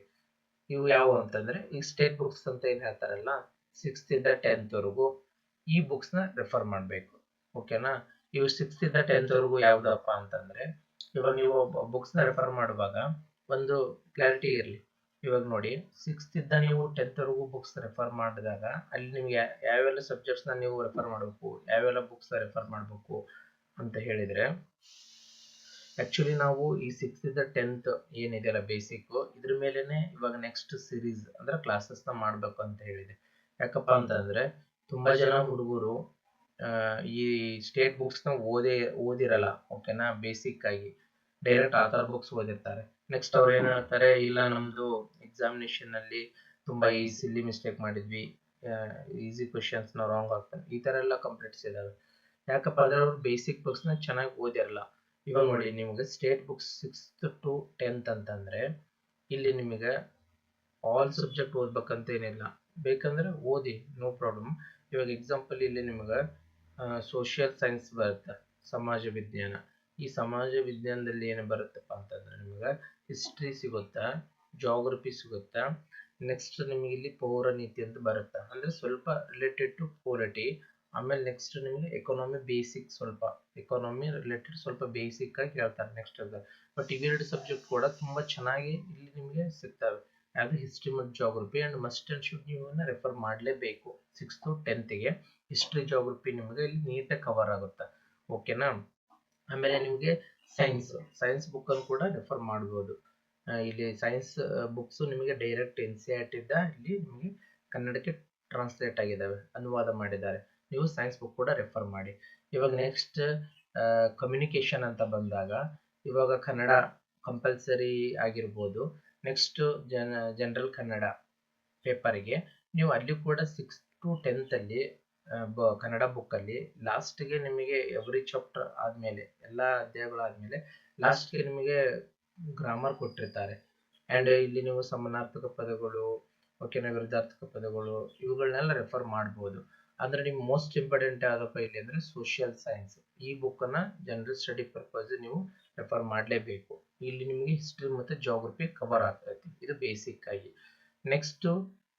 ಇವು ಯಾವು ಅಂತಂದ್ರೆ, ಈ ಸ್ಟೇಟ್ ಬುಕ್ಸ್ ಅಂತ ಏನ್ ಹೇಳ್ತಾರಲ್ಲ ಸಿಕ್ಸ್ತ್ ಇಂದ ಟೆಂತ್ ವರೆಗೂ ಈ ಬುಕ್ಸ್ನ ರೆಫರ್ ಮಾಡಬೇಕು. ಓಕೆನಾ ಇವು ಸಿಕ್ಸ್ತ್ ಇಂದ ಟೆಂತ್ ವರೆಗೂ ಯಾವ್ದಪ್ಪ ಅಂತಂದ್ರೆ, ಇವಾಗ ನೀವು ಬುಕ್ಸ್ನ ರೆಫರ್ ಮಾಡುವಾಗ ಒಂದು ಕ್ಲಾರಿಟಿ ಇರಲಿ. ಇವಾಗ ನೋಡಿ ಸಿಕ್ಸ್ತ್ ಇಂದ ನೀವು ಟೆಂತ್ ವರೆಗೂ ಬುಕ್ಸ್ ರೆಫರ್ ಮಾಡಿದಾಗ ಅಲ್ಲಿ ನಿಮಗೆ ಯಾವೆಲ್ಲ ಸಬ್ಜೆಕ್ಟ್ಸ್ನ ನೀವು ರೆಫರ್ ಮಾಡಬೇಕು ಯಾವೆಲ್ಲ ಬುಕ್ಸ್ ರೆಫರ್ ಮಾಡಬೇಕು ಅಂತ ಹೇಳಿದ್ರೆ ಆ್ಯಕ್ಚುಲಿ ನಾವು ಈ ಸಿಕ್ಸ್ತ್ ಇಂದ ಟೆಂತ್ ಏನಿದೆಯಲ್ಲ ಬೇಸಿಕ್ ಇದ್ರ ಮೇಲೆನೆ ಇವಾಗ ನೆಕ್ಸ್ಟ್ ಸಿರೀಸ್ ಅಂದ್ರೆ ಕ್ಲಾಸಸ್ನ ನ ಮಾಡ್ಬೇಕು ಅಂತ ಹೇಳಿದೆ. ಯಾಕಪ್ಪ ಅಂತಂದ್ರೆ ತುಂಬಾ ಜನ ಹುಡುಗರು ಈ ಸ್ಟೇಟ್ ಬುಕ್ಸ್ನ ನ ಓದೇ ಓದಿರಲ್ಲ ಓಕೆನಾ ಬೇಸಿಕ್ ಆಗಿ ಡೈರೆಕ್ಟ್ ಆಧಾರ್ ಬುಕ್ಸ್ ಓದಿರ್ತಾರೆ. ನೆಕ್ಸ್ಟ್ ಅವ್ರು ಏನ್ ಹೇಳ್ತಾರೆ, ಇಲ್ಲ ನಮ್ದು ಎಕ್ಸಾಮಿನೇಷನ್ ಅಲ್ಲಿ ತುಂಬಾ ಈಸಿಲಿ ಮಿಸ್ಟೇಕ್ ಮಾಡಿದ್ವಿ. ಈಸಿ ಕ್ವಶನ್ಸ್ನ ರಾಂಗ್ ಆಗ್ತದೆ ಈ ತರ ಎಲ್ಲ ಕಂಪ್ಲೇಂಟ್ಸ್ ಇದಾವೆ. ಯಾಕಪ್ಪ ಅಂದ್ರೆ ಅವ್ರು ಬೇಸಿಕ್ ಬುಕ್ಸ್ನ ಚೆನ್ನಾಗಿ ಓದಿರಲ್ಲ ಇವಾಗ ನೋಡಿ, ನಿಮಗೆ state books sixth to tenth ಅಂತಂದ್ರೆ ಇಲ್ಲಿ ನಿಮಗೆ ಆಲ್ ಸಬ್ಜೆಕ್ಟ್ ಓದ್ಬೇಕಂತ ಏನಿಲ್ಲ. ಬೇಕಂದ್ರೆ ಓದಿ ನೋ ಪ್ರಾಬ್ಲಮ್ ಇವಾಗ ಎಕ್ಸಾಂಪಲ್ ಇಲ್ಲಿ ನಿಮಗೆ ಸೋಷಿಯಲ್ ಸೈನ್ಸ್ ಬರುತ್ತೆ, ಸಮಾಜ ವಿಜ್ಞಾನ. ಈ ಸಮಾಜ ವಿಜ್ಞಾನದಲ್ಲಿ ಏನು ಬರುತ್ತಪ್ಪ ಅಂತಂದ್ರೆ ನಿಮಗೆ ಹಿಸ್ಟ್ರಿ ಸಿಗುತ್ತಾ? ಜೋಗ್ರಫಿ ಸಿಗುತ್ತಾ? ನೆಕ್ಸ್ಟ್ ನಿಮಗೆ ಇಲ್ಲಿ ಪೌರ ನೀತಿ ಅಂತ ಬರುತ್ತೆ. ಅಂದ್ರೆ ಸ್ವಲ್ಪ ರಿಲೇಟೆಡ್ ಟು ಪೋಲಿಟಿ ಆಮೇಲೆ ನೆಕ್ಸ್ಟ್ ನಿಮಗೆ ಎಕಾನಮಿ ಬೇಸಿಕ್ ಸ್ವಲ್ಪ. ಎಕಾನಮಿ ರಿಲೇಟೆಡ್ ಸ್ವಲ್ಪ ಬೇಸಿಕ್ ಆಗಿ ಹೇಳ್ತಾರೆ ನೆಕ್ಸ್ಟ್ ಬಟ್ ಇವೆರಡು ಸಬ್ಜೆಕ್ಟ್ ಕೂಡ ತುಂಬಾ ಚೆನ್ನಾಗಿ ಇಲ್ಲಿ ನಿಮಗೆ ಸಿಗ್ತವೆ. ಯಾವುದು ಹಿಸ್ಟ್ರಿ ಮತ್ತು geography and must and should ನೀವು ರೆಫರ್ ಮಾಡಲೇಬೇಕು. ಸಿಕ್ಸ್ತ್ ಟೆಂತ್ಗೆ ಹಿಸ್ಟ್ರಿ ಜಾಗ್ರಫಿ ನಿಮಗೆ ಇಲ್ಲಿ ನೀಟಾಗಿ ಕವರ್ ಆಗುತ್ತೆ. ಓಕೆನಾ ಆಮೇಲೆ ನಿಮಗೆ ಸೈನ್ಸ್ ಸೈನ್ಸ್ ಬುಕ್ ಅನ್ನು ಕೂಡ ರೆಫರ್ ಮಾಡ್ಬೋದು. ಇಲ್ಲಿ ಸೈನ್ಸ್ ಬುಕ್ಸ್ ನಿಮಗೆ ಡೈರೆಕ್ಟ್ ಎನ್ ಸಿ ಆರ್ ಇಲ್ಲಿ ನಿಮಗೆ ಕನ್ನಡಕ್ಕೆ ಟ್ರಾನ್ಸ್ಲೇಟ್ ಆಗಿದ್ದಾವೆ ಅನುವಾದ ಮಾಡಿದ್ದಾರೆ. ನೀವು ಸೈನ್ಸ್ ಬುಕ್ ಕೂಡ ರೆಫರ್ ಮಾಡಿ. ಇವಾಗ ನೆಕ್ಸ್ಟ್ ಕಮ್ಯುನಿಕೇಶನ್ ಅಂತ ಬಂದಾಗ ಇವಾಗ ಕನ್ನಡ ಕಂಪಲ್ಸರಿ ಆಗಿರ್ಬೋದು. ನೆಕ್ಸ್ಟ್ ಜನ ಜನರಲ್ ಕನ್ನಡ ಪೇಪರ್ಗೆ ನೀವು ಅಲ್ಲಿ ಕೂಡ ಸಿಕ್ಸ್ ಟು ಟೆಂತ್ ಅಲ್ಲಿ ಆ, ಬ- ಕನ್ನಡ ಬುಕ್ ಅಲ್ಲಿ ಲಾಸ್ಟ್ಗೆ ನಿಮಗೆ ಎವ್ರಿ ಚಾಪ್ಟರ್ ಆದ್ಮೇಲೆ, ಎಲ್ಲಾ ಅಧ್ಯಾಯಗಳು ಆದ್ಮೇಲೆ ಲಾಸ್ಟ್ಗೆ ನಿಮಗೆ ಗ್ರಾಮರ್ ಕೊಟ್ಟಿರ್ತಾರೆ. ಅಂಡ್ ಇಲ್ಲಿ ನೀವು ಸಮಾನಾರ್ಥಕ ಪದಗಳು ಓಕೆನ ವಿರುದ್ಧಾರ್ಥಕ ಪದಗಳು ಇವುಗಳನ್ನೆಲ್ಲ ರೆಫರ್ ಮಾಡ್ಬೋದು. ಅಂದ್ರೆ ನಿಮ್ಗೆ ಮೋಸ್ಟ್ ಇಂಪಾರ್ಟೆಂಟ್ ಯಾವ್ದಪ್ಪ ಇಲ್ಲಿ ಅಂದ್ರೆ ಸೋಷಿಯಲ್ ಸೈನ್ಸ್ ಈ ಬುಕ್ ಅನ್ನ ಜನರಲ್ ಸ್ಟಡಿ ಪರ್ಪಸ್ ನೀವು ರೆಫರ್ ಮಾಡಲೇಬೇಕು. ಇಲ್ಲಿ ನಿಮಗೆ ಹಿಸ್ಟ್ರಿ ಮತ್ತೆ ಜಾಗ್ರಫಿ ಕವರ್ ಆಗ್ತೈತಿ. ಇದು ಬೇಸಿಕ್ ಆಗಿ. ನೆಕ್ಸ್ಟ್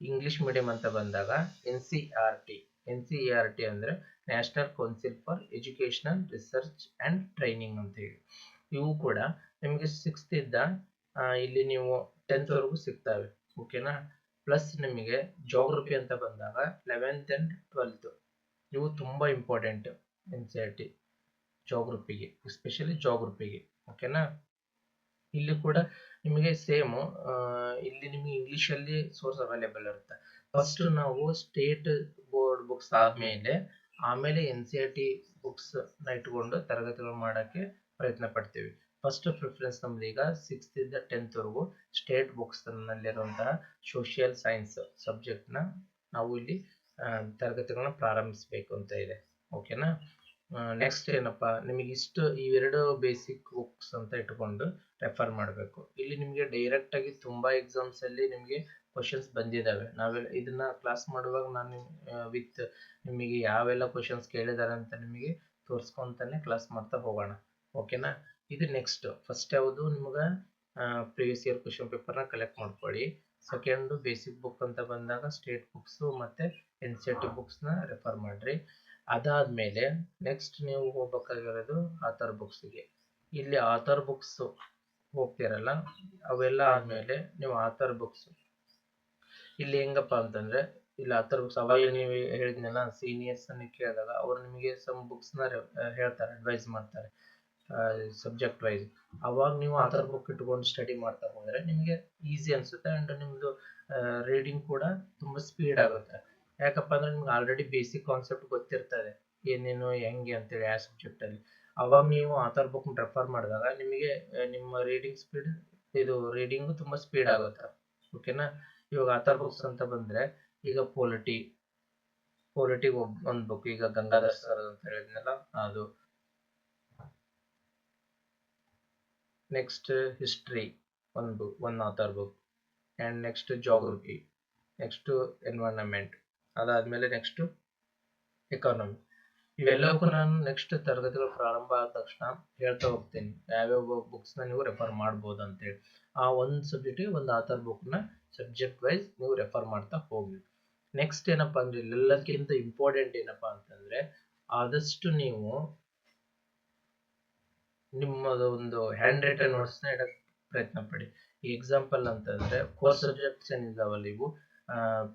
ಇಂಗ್ಲಿಷ್ ಮೀಡಿಯಂ ಅಂತ ಬಂದಾಗ N C R T N C R T ಅಂದ್ರೆ national council for educational research and training ಅಂತ ಹೇಳಿ. ಇವು ಕೂಡ ನಿಮಗೆ ಸಿಕ್ಸ್ತ್ ಇದ್ದ ಇಲ್ಲಿ ನೀವು ಟೆಂತ್ ವರೆಗೂ ಸಿಗ್ತವೆ. ಓಕೆನಾ ಪ್ಲಸ್ ನಿಮಗೆ ಜೋಗ್ರಫಿ ಅಂತ ಬಂದಾಗ ಲೆವೆಂತ್ ಅಂಡ್ ಟ್ವೆಲ್ತ್ ಇವು ತುಂಬಾ important N C R T ಜೋಗ್ರಫಿಗೆ especially ಜಾಗ್ರಫಿಗೆ ಓಕೆನಾ ಇಲ್ಲಿ ಕೂಡ ನಿಮಗೆ ಸೇಮ್ ಇಲ್ಲಿ ನಿಮಗೆ ಇಂಗ್ಲಿಷ್ ಅಲ್ಲಿ ಸೋರ್ಸ್ ಅವೈಲೇಬಲ್ ಇರುತ್ತೆ. ಫಸ್ಟ್ ನಾವು ಸ್ಟೇಟ್ ಬೋರ್ಡ್ ಬುಕ್ಸ್ ಆದಮೇಲೆ ಆಮೇಲೆ ಎನ್ ಸಿ ಆರ್ ಟಿ ಬುಕ್ಸ್ನ ಇಟ್ಕೊಂಡು ತರಗತಿಗಳು ಮಾಡಕ್ಕೆ ಪ್ರಯತ್ನ ಪಡ್ತೀವಿ. ಫಸ್ಟ್ ಪ್ರಿಫರೆನ್ಸ್ ನಮ್ದು ಈಗ ಸಿಕ್ಸ್ತ್ ಇಂದ ಟೆಂತ್ ವರೆಗೂ ಸ್ಟೇಟ್ ಬುಕ್ಸ್ ನಲ್ಲಿರುವಂತಹ ಸೋಷಿಯಲ್ ಸೈನ್ಸ್ ಸಬ್ಜೆಕ್ಟ್ನ ನಾವು ಇಲ್ಲಿ ತರಗತಿಗಳನ್ನ ಪ್ರಾರಂಭಿಸಬೇಕು ಅಂತ ಇದೆ. ಓಕೆನಾ ನೆಕ್ಸ್ಟ್ ಏನಪ್ಪಾ, ನಿಮಗೆ ಇಷ್ಟು ಇವೆರಡು ಬೇಸಿಕ್ ಬುಕ್ಸ್ ಅಂತ ಇಟ್ಕೊಂಡು ರೆಫರ್ ಮಾಡಬೇಕು. ಇಲ್ಲಿ ನಿಮಗೆ ಡೈರೆಕ್ಟ್ ಆಗಿ ತುಂಬಾ ಎಕ್ಸಾಮ್ಸ್ ಅಲ್ಲಿ ನಿಮಗೆ ಕ್ವಶನ್ಸ್ ಬಂದಿದ್ದಾವೆ ನಾವೆಲ್ಲ ಇದನ್ನ ಕ್ಲಾಸ್ ಮಾಡುವಾಗ ನಾನು ವಿತ್ ನಿಮಗೆ ಯಾವೆಲ್ಲ ಕ್ವಶನ್ಸ್ ಕೇಳಿದ್ದಾರೆ ಅಂತ ನಿಮಗೆ ತೋರಿಸ್ಕೊಂತಾನೆ ಕ್ಲಾಸ್ ಮಾಡ್ತಾ ಹೋಗೋಣ. ಓಕೆನಾ ಇದು ನೆಕ್ಸ್ಟ್ ಫಸ್ಟ್ ಯಾವುದು? ನಿಮಗೆ ಪ್ರಿವಿಯಸ್ ಇಯರ್ ಕ್ವಶನ್ ಪೇಪರ್ನ ಕಲೆಕ್ಟ್ ಮಾಡ್ಕೊಳ್ಳಿ. ಸೆಕೆಂಡು ಬೇಸಿಕ್ ಬುಕ್ ಅಂತ ಬಂದಾಗ ಸ್ಟೇಟ್ ಬುಕ್ಸು ಮತ್ತು ಎನ್ ಸಿ ಟಿ ಬುಕ್ಸ್ನ ರೆಫರ್ ಮಾಡಿರಿ. ಅದಾದಮೇಲೆ ನೆಕ್ಸ್ಟ್ ನೀವು ಹೋಗ್ಬೇಕಾಗಿರೋದು ಆಥರ್ ಬುಕ್ಸಿಗೆ ಇಲ್ಲಿ ಆಥರ್ ಬುಕ್ಸು ಹೋಗ್ತಿರಲ್ಲ? ಅವೆಲ್ಲ ಆದಮೇಲೆ ನೀವು ಆಥರ್ ಬುಕ್ಸ್ ಇಲ್ಲಿ ಹೆಂಗಪ್ಪ ಅಂತಂದ್ರೆ, ಇಲ್ಲ ಆಥರ್ ಬುಕ್ಸ್ ಅವಾಗ ನೀವು ಹೇಳಿದ್ನಲ್ಲ ಸೀನಿಯರ್ಸ್ ಅನ್ನು ಕೇಳಿದಾಗ ಅವ್ರು ನಿಮಗೆ ಸಮ್ ಬುಕ್ಸ್ನ ಹೇಳ್ತಾರೆ ಅಡ್ವೈಸ್ ಮಾಡ್ತಾರೆ ಸಬ್ಜೆಕ್ಟ್ ವೈಸ್ ಅವಾಗ ನೀವು ಆಥರ್ ಬುಕ್ ಇಟ್ಕೊಂಡು ಸ್ಟಡಿ ಮಾಡ್ತಾ ಹೋದ್ರೆ ನಿಮಗೆ ಈಸಿ ಅನ್ಸುತ್ತೆ ಅಂಡ್ ನಿಮ್ದು ರೀಡಿಂಗ್ ಕೂಡ ತುಂಬಾ ಸ್ಪೀಡ್ ಆಗುತ್ತೆ. ಯಾಕಪ್ಪ ಅಂದ್ರೆ ನಿಮ್ಗೆ ಆಲ್ರೆಡಿ ಬೇಸಿಕ್ ಕಾನ್ಸೆಪ್ಟ್ ಗೊತ್ತಿರ್ತದೆ, ಏನೇನು, ಹೆಂಗೆ ಅಂತೇಳಿ ಆ ಸಬ್ಜೆಕ್ಟ್ ಅಲ್ಲಿ. ಅವಾಗ ನೀವು ಆಥರ್ ಬುಕ್ ರೆಫರ್ ಮಾಡಿದಾಗ ನಿಮಗೆ ನಿಮ್ಮ ರೀಡಿಂಗ್ ಸ್ಪೀಡ್ ಇದು ರೀಡಿಂಗ್ ತುಂಬಾ ಸ್ಪೀಡ್ ಆಗುತ್ತೆ. ಓಕೆನಾ ಇವಾಗ ಆಥರ್ ಬುಕ್ಸ್ ಅಂತ ಬಂದ್ರೆ ಈಗ ಪೊಲಿಟಿ ಪೊಲಿಟಿ ಒಂದು ಬುಕ್ ಈಗ ಗಂಗಾಧರ್ ಸರ್ ಅಂತ ಹೇಳಿದ್ನಲ್ಲ, ಅದು. ನೆಕ್ಸ್ಟ್ ಹಿಸ್ಟ್ರಿ ಒಂದು book one author book and next geography next environment ಅದಾದ್ಮೇಲೆ ನೆಕ್ಸ್ಟ್ ಎಕಾನಮಿ ಇವೆಲ್ಲವಕ್ಕೂ ನಾನು ನೆಕ್ಸ್ಟ್ ತರಗತಿಗಳು ಪ್ರಾರಂಭ ಆದ ತಕ್ಷಣ ಹೇಳ್ತಾ ಹೋಗ್ತೀನಿ. ಯಾವ್ಯಾವ ಬುಕ್ಸ್ನ ನೀವು ರೆಫರ್ ಮಾಡ್ಬೋದು ಅಂತೇಳಿ. ಆ ಒಂದು ಸಬ್ಜೆಕ್ಟಿಗೆ ಒಂದು ಆಥರ್ ಬುಕ್ನ ಸಬ್ಜೆಕ್ಟ್ ವೈಸ್ ನೀವು ರೆಫರ್ ಮಾಡ್ತಾ ಹೋಗಿ ನೆಕ್ಸ್ಟ್ ಏನಪ್ಪಾ ಅಂದ್ರೆ ಇಲ್ಲೆಲ್ಲಕ್ಕಿಂತ ಇಂಪಾರ್ಟೆಂಟ್ ಏನಪ್ಪಾ ಅಂತಂದ್ರೆ ಆದಷ್ಟು ನೀವು ನಿಮ್ಮದು ಒಂದು ಹ್ಯಾಂಡ್ ರೈಟನ್ ನೋಟ್ಸ್ನ ಇಡಕ್ ಪ್ರಯತ್ನ ಪಡಿ. ಈ ಎಕ್ಸಾಂಪಲ್ ಅಂತಂದ್ರೆ ಕೋರ್ ಸಬ್ಜೆಕ್ಟ್ಸ್ ಏನಿದಾವಲ್ಲ ಇವು?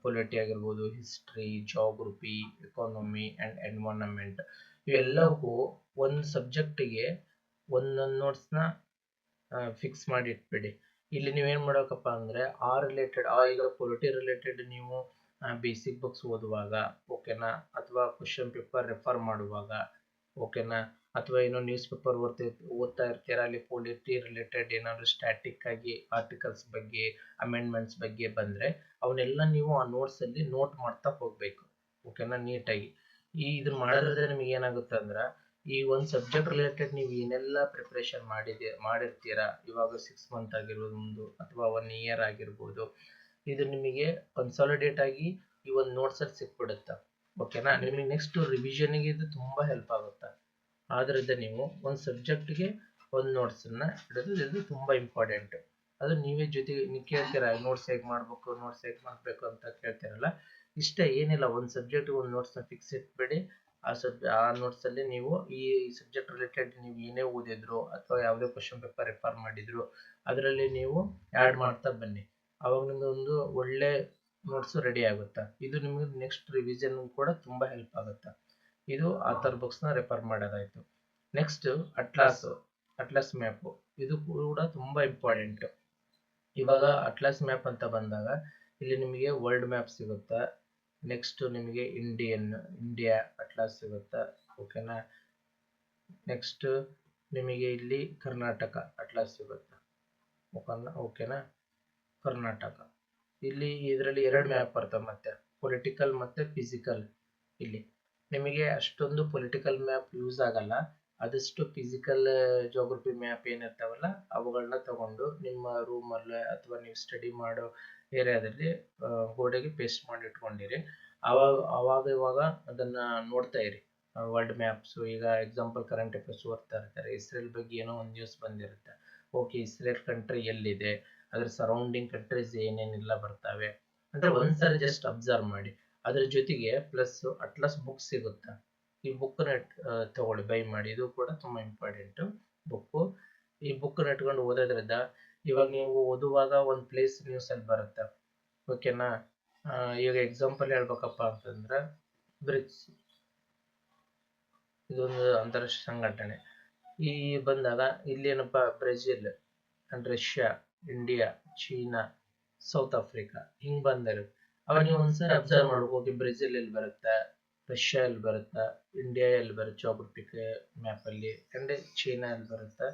ಪೊಲಿಟಿ ಆಗಿರ್ಬೋದು history geography economy and environment ಇವೆಲ್ಲವೂ ಒಂದು ಸಬ್ಜೆಕ್ಟಿಗೆ ಒಂದೊಂದು ನೋಟ್ಸ್ನ ಫಿಕ್ಸ್ ಮಾಡಿ ಇಟ್ಬಿಡಿ. ಇಲ್ಲಿ ನೀವೇನು ಮಾಡಬೇಕಪ್ಪ ಅಂದ್ರೆ, ಆ ರಿಲೇಟೆಡ್ ಆ ಈಗ ಪೊಲಿಟಿ ರಿಲೇಟೆಡ್ ನೀವು ಬೇಸಿಕ್ ಬುಕ್ಸ್ ಓದುವಾಗ ಓಕೆನಾ ಅಥವಾ ಕ್ವಶನ್ ಪೇಪರ್ ರೆಫರ್ ಮಾಡುವಾಗ ಓಕೆನಾ ಅಥವಾ ಏನೋ ನ್ಯೂಸ್ ಪೇಪರ್ ಓದ್ತಾ ಓದ್ತಾ ಇರ್ತೀರ? ಅಲ್ಲಿ ಪೊಲಿಟಿ ರಿಲೇಟೆಡ್ ಏನಾದರೂ ಸ್ಟ್ಯಾಟಿಕ್ ಆಗಿ ಆರ್ಟಿಕಲ್ಸ್ ಬಗ್ಗೆ ಅಮೆಂಡ್ಮೆಂಟ್ಸ್ ಬಗ್ಗೆ ಬಂದ್ರೆ, ಅವನ್ನೆಲ್ಲ ನೀವು ಆ ನೋಟ್ಸ್ ಅಲ್ಲಿ ನೋಟ್ ಮಾಡ್ತಾ ಹೋಗಬೇಕು ಓಕೆನಾ ನೀಟಾಗಿ ಈ ಇದನ್ನ ಮಾಡೋದ್ರೆ ನಿಮಗೆ ಏನಾಗುತ್ತೆ ಅಂದ್ರೆ ಈ ಒಂದು ಸಬ್ಜೆಕ್ಟ್ ರಿಲೇಟೆಡ್ ನೀವು ಏನೆಲ್ಲ ಪ್ರಿಪ್ರೇಷನ್ ಮಾಡಿದೆ, ಮಾಡಿರ್ತೀರಾ? ಇವಾಗ ಸಿಕ್ಸ್ ಮಂತ್ ಆಗಿರ್ಬೋದು ಒಂದು ಅಥವಾ ಒನ್ ಇಯರ್ ಆಗಿರ್ಬೋದು. ಇದು ನಿಮಗೆ ಕನ್ಸಾಲಿಡೇಟ್ ಆಗಿ ಈ ಒಂದು ನೋಟ್ಸ್ ಅಲ್ಲಿ ಸಿಕ್ಬಿಡುತ್ತೆ? ಓಕೆನಾ ನಿಮಗೆ ನೆಕ್ಸ್ಟ್ ರಿವಿಷನ್ಗೆ ಇದು ತುಂಬಾ ಹೆಲ್ಪ್ ಆಗುತ್ತೆ? ಆದ್ರಿಂದ ನೀವು ಒಂದು ಸಬ್ಜೆಕ್ಟ್ಗೆ ಒಂದು ನೋಟ್ಸನ್ನು ಇಡೋದು ಇದು ತುಂಬಾ ಇಂಪಾರ್ಟೆಂಟ್ ಅದು ನೀವೇ ಜೊತೆಗೆ ನೀವು ಕೇಳ್ತೀರಾ ನೋಟ್ಸ್ ಹೇಗೆ ಮಾಡ್ಬೇಕು ನೋಟ್ಸ್ ಹೇಗೆ ಮಾಡಬೇಕು ಅಂತ ಕೇಳ್ತೀರಲ್ಲ? ಇಷ್ಟ, ಏನಿಲ್ಲ, ಒಂದು ಸಬ್ಜೆಕ್ಟ್ ಒಂದು ನೋಟ್ಸ್ನ ಫಿಕ್ಸ್ ಇಟ್ಬೇಡಿ. ಆ ಸಬ್ ಆ ನೋಟ್ಸಲ್ಲಿ ನೀವು ಈ ಸಬ್ಜೆಕ್ಟ್ ರಿಲೇಟೆಡ್ ನೀವು ಏನೇ ಓದಿದ್ರು ಅಥವಾ ಯಾವುದೇ ಕ್ವಶನ್ ಪೇಪರ್ ರೆಫರ್ ಮಾಡಿದ್ರು, ಅದರಲ್ಲಿ ನೀವು ಆ್ಯಡ್ ಮಾಡ್ತಾ ಬನ್ನಿ. ಅವಾಗ ನಿಮ್ಗೆ ಒಂದು ಒಳ್ಳೆ ನೋಟ್ಸ್ ರೆಡಿ ಆಗುತ್ತೆ. ಇದು ನಿಮಗೆ ನೆಕ್ಸ್ಟ್ ರಿವಿಷನ್ ಕೂಡ ತುಂಬಾ ಹೆಲ್ಪ್ ಆಗುತ್ತೆ. ಇದು ಆಥರ್ ಬುಕ್ಸ್ನ ರೆಫರ್ ಮಾಡೋದಾಯಿತು. ನೆಕ್ಸ್ಟ್ ಅಟ್ಲಾಸ್ ಅಟ್ಲಾಸ್ ಮ್ಯಾಪ್ ಇದು ಕೂಡ ತುಂಬಾ ಇಂಪಾರ್ಟೆಂಟ್ ಇವಾಗ ಅಟ್ಲಾಸ್ ಮ್ಯಾಪ್ ಅಂತ ಬಂದಾಗ, ಇಲ್ಲಿ ನಿಮಗೆ ವರ್ಲ್ಡ್ ಮ್ಯಾಪ್ ಸಿಗುತ್ತೆ. ನೆಕ್ಸ್ಟ್ ನಿಮಗೆ ಇಂಡಿಯನ್ ಇಂಡಿಯಾ ಅಟ್ಲಾಸ್ ಸಿಗುತ್ತೆ ಓಕೆನಾ ನೆಕ್ಸ್ಟ್ ನಿಮಗೆ ಇಲ್ಲಿ ಕರ್ನಾಟಕ ಅಟ್ಲಾಸ್ ಸಿಗುತ್ತೆ ಓಕೆನಾ ಓಕೆನಾ ಕರ್ನಾಟಕ ಇಲ್ಲಿ ಇದರಲ್ಲಿ ಎರಡು ಮ್ಯಾಪ್ ಬರ್ತವೆ ಮತ್ತೆ ಪೊಲಿಟಿಕಲ್ ಮತ್ತೆ ಫಿಸಿಕಲ್ ಇಲ್ಲಿ. ನಿಮಗೆ ಅಷ್ಟೊಂದು ಪೊಲಿಟಿಕಲ್ ಮ್ಯಾಪ್ ಯೂಸ್ ಆಗಲ್ಲ, ಆದಷ್ಟು ಫಿಸಿಕಲ್ ಜೋಗ್ರಫಿ ಮ್ಯಾಪ್ ಏನಿರ್ತಾವಲ್ಲ ಅವುಗಳನ್ನ ತಗೊಂಡು ನಿಮ್ಮ ರೂಮಲ್ಲಿ ಅಥವಾ ನೀವು ಸ್ಟಡಿ ಮಾಡೋ ಏರಿಯಾದಲ್ಲಿ ಗೋಡೆಗೆ ಪೇಸ್ಟ್ ಮಾಡಿ ಇಟ್ಕೊಂಡಿರಿ. ಅವಾಗ ಅವಾಗ ಇವಾಗ ಅದನ್ನ ನೋಡ್ತಾ ಇರಿ. ವರ್ಲ್ಡ್ ಮ್ಯಾಪ್ಸ್ ಈಗ ಎಕ್ಸಾಂಪಲ್ ಕರೆಂಟ್ ಅಫೇರ್ಸ್ ಓದ್ತಾ ಇರ್ತಾರೆ ಇಸ್ರೇಲ್ ಬಗ್ಗೆ ಏನೋ ಒಂದು ನ್ಯೂಸ್ ಬಂದಿರುತ್ತೆ. ಓಕೆ ಇಸ್ರೇಲ್ ಕಂಟ್ರಿ ಎಲ್ಲಿದೆ? ಅದ್ರ ಸರೌಂಡಿಂಗ್ ಕಂಟ್ರೀಸ್ ಏನೇನೆಲ್ಲ ಬರ್ತವೆ? ಅಂದ್ರೆ ಒಂದ್ಸರಿ ಜಸ್ಟ್ ಅಬ್ಸರ್ವ್ ಮಾಡಿ. ಅದ್ರ ಜೊತೆಗೆ ಪ್ಲಸ್ ಅಟ್ಲಸ್ ಬುಕ್ ಸಿಗುತ್ತೆ? ಈ ಬುಕ್ನ ತಗೊಳ್ಳಿ. ಬೈ ಮಾಡಿ. ಇದು ಕೂಡ ತುಂಬಾ ಇಂಪಾರ್ಟೆಂಟ್ ಬುಕ್ಕು ಈ ಬುಕ್ನ ಇಟ್ಕೊಂಡು ಓದೋದ್ರಿಂದ ಇವಾಗ ನೀವು ಓದುವಾಗ ಒಂದು ಪ್ಲೇಸ್ ನ್ಯೂಸ್ ಅಲ್ಲಿ ಬರುತ್ತೆ. ಓಕೆನಾ ಈಗ ಎಕ್ಸಾಂಪಲ್ ಹೇಳ್ಬೇಕಪ್ಪ ಅಂತಂದ್ರೆ ಬ್ರಿಕ್ಸ್ ಇದೊಂದು ಅಂತಾರಾಷ್ಟ್ರೀಯ ಸಂಘಟನೆ. ಈ ಬಂದಾಗ ಇಲ್ಲಿ ಏನಪ್ಪ Brazil and Russia, India, China, South Africa ಹಿಂಗ್ ಬಂದಿರುತ್ತೆ ಅವಾಗ ನೀವು ಒಂದ್ಸರಿ ಅಬ್ಸರ್ವ್ ಮಾಡ್ಬೋದು ಬ್ರೆಜಿಲ್ ಎಲ್ಲಿ ಬರುತ್ತೆ, ರಷ್ಯಾ ಎಲ್ಲಿ ಬರುತ್ತೆ, ಇಂಡಿಯಾ ಎಲ್ಲಿ ಬರುತ್ತೆ ಮ್ಯಾಪ್ ಅಲ್ಲಿ ಅಂಡ್ ಚೀನಾ ಎಲ್ಲಿ ಬರುತ್ತೆ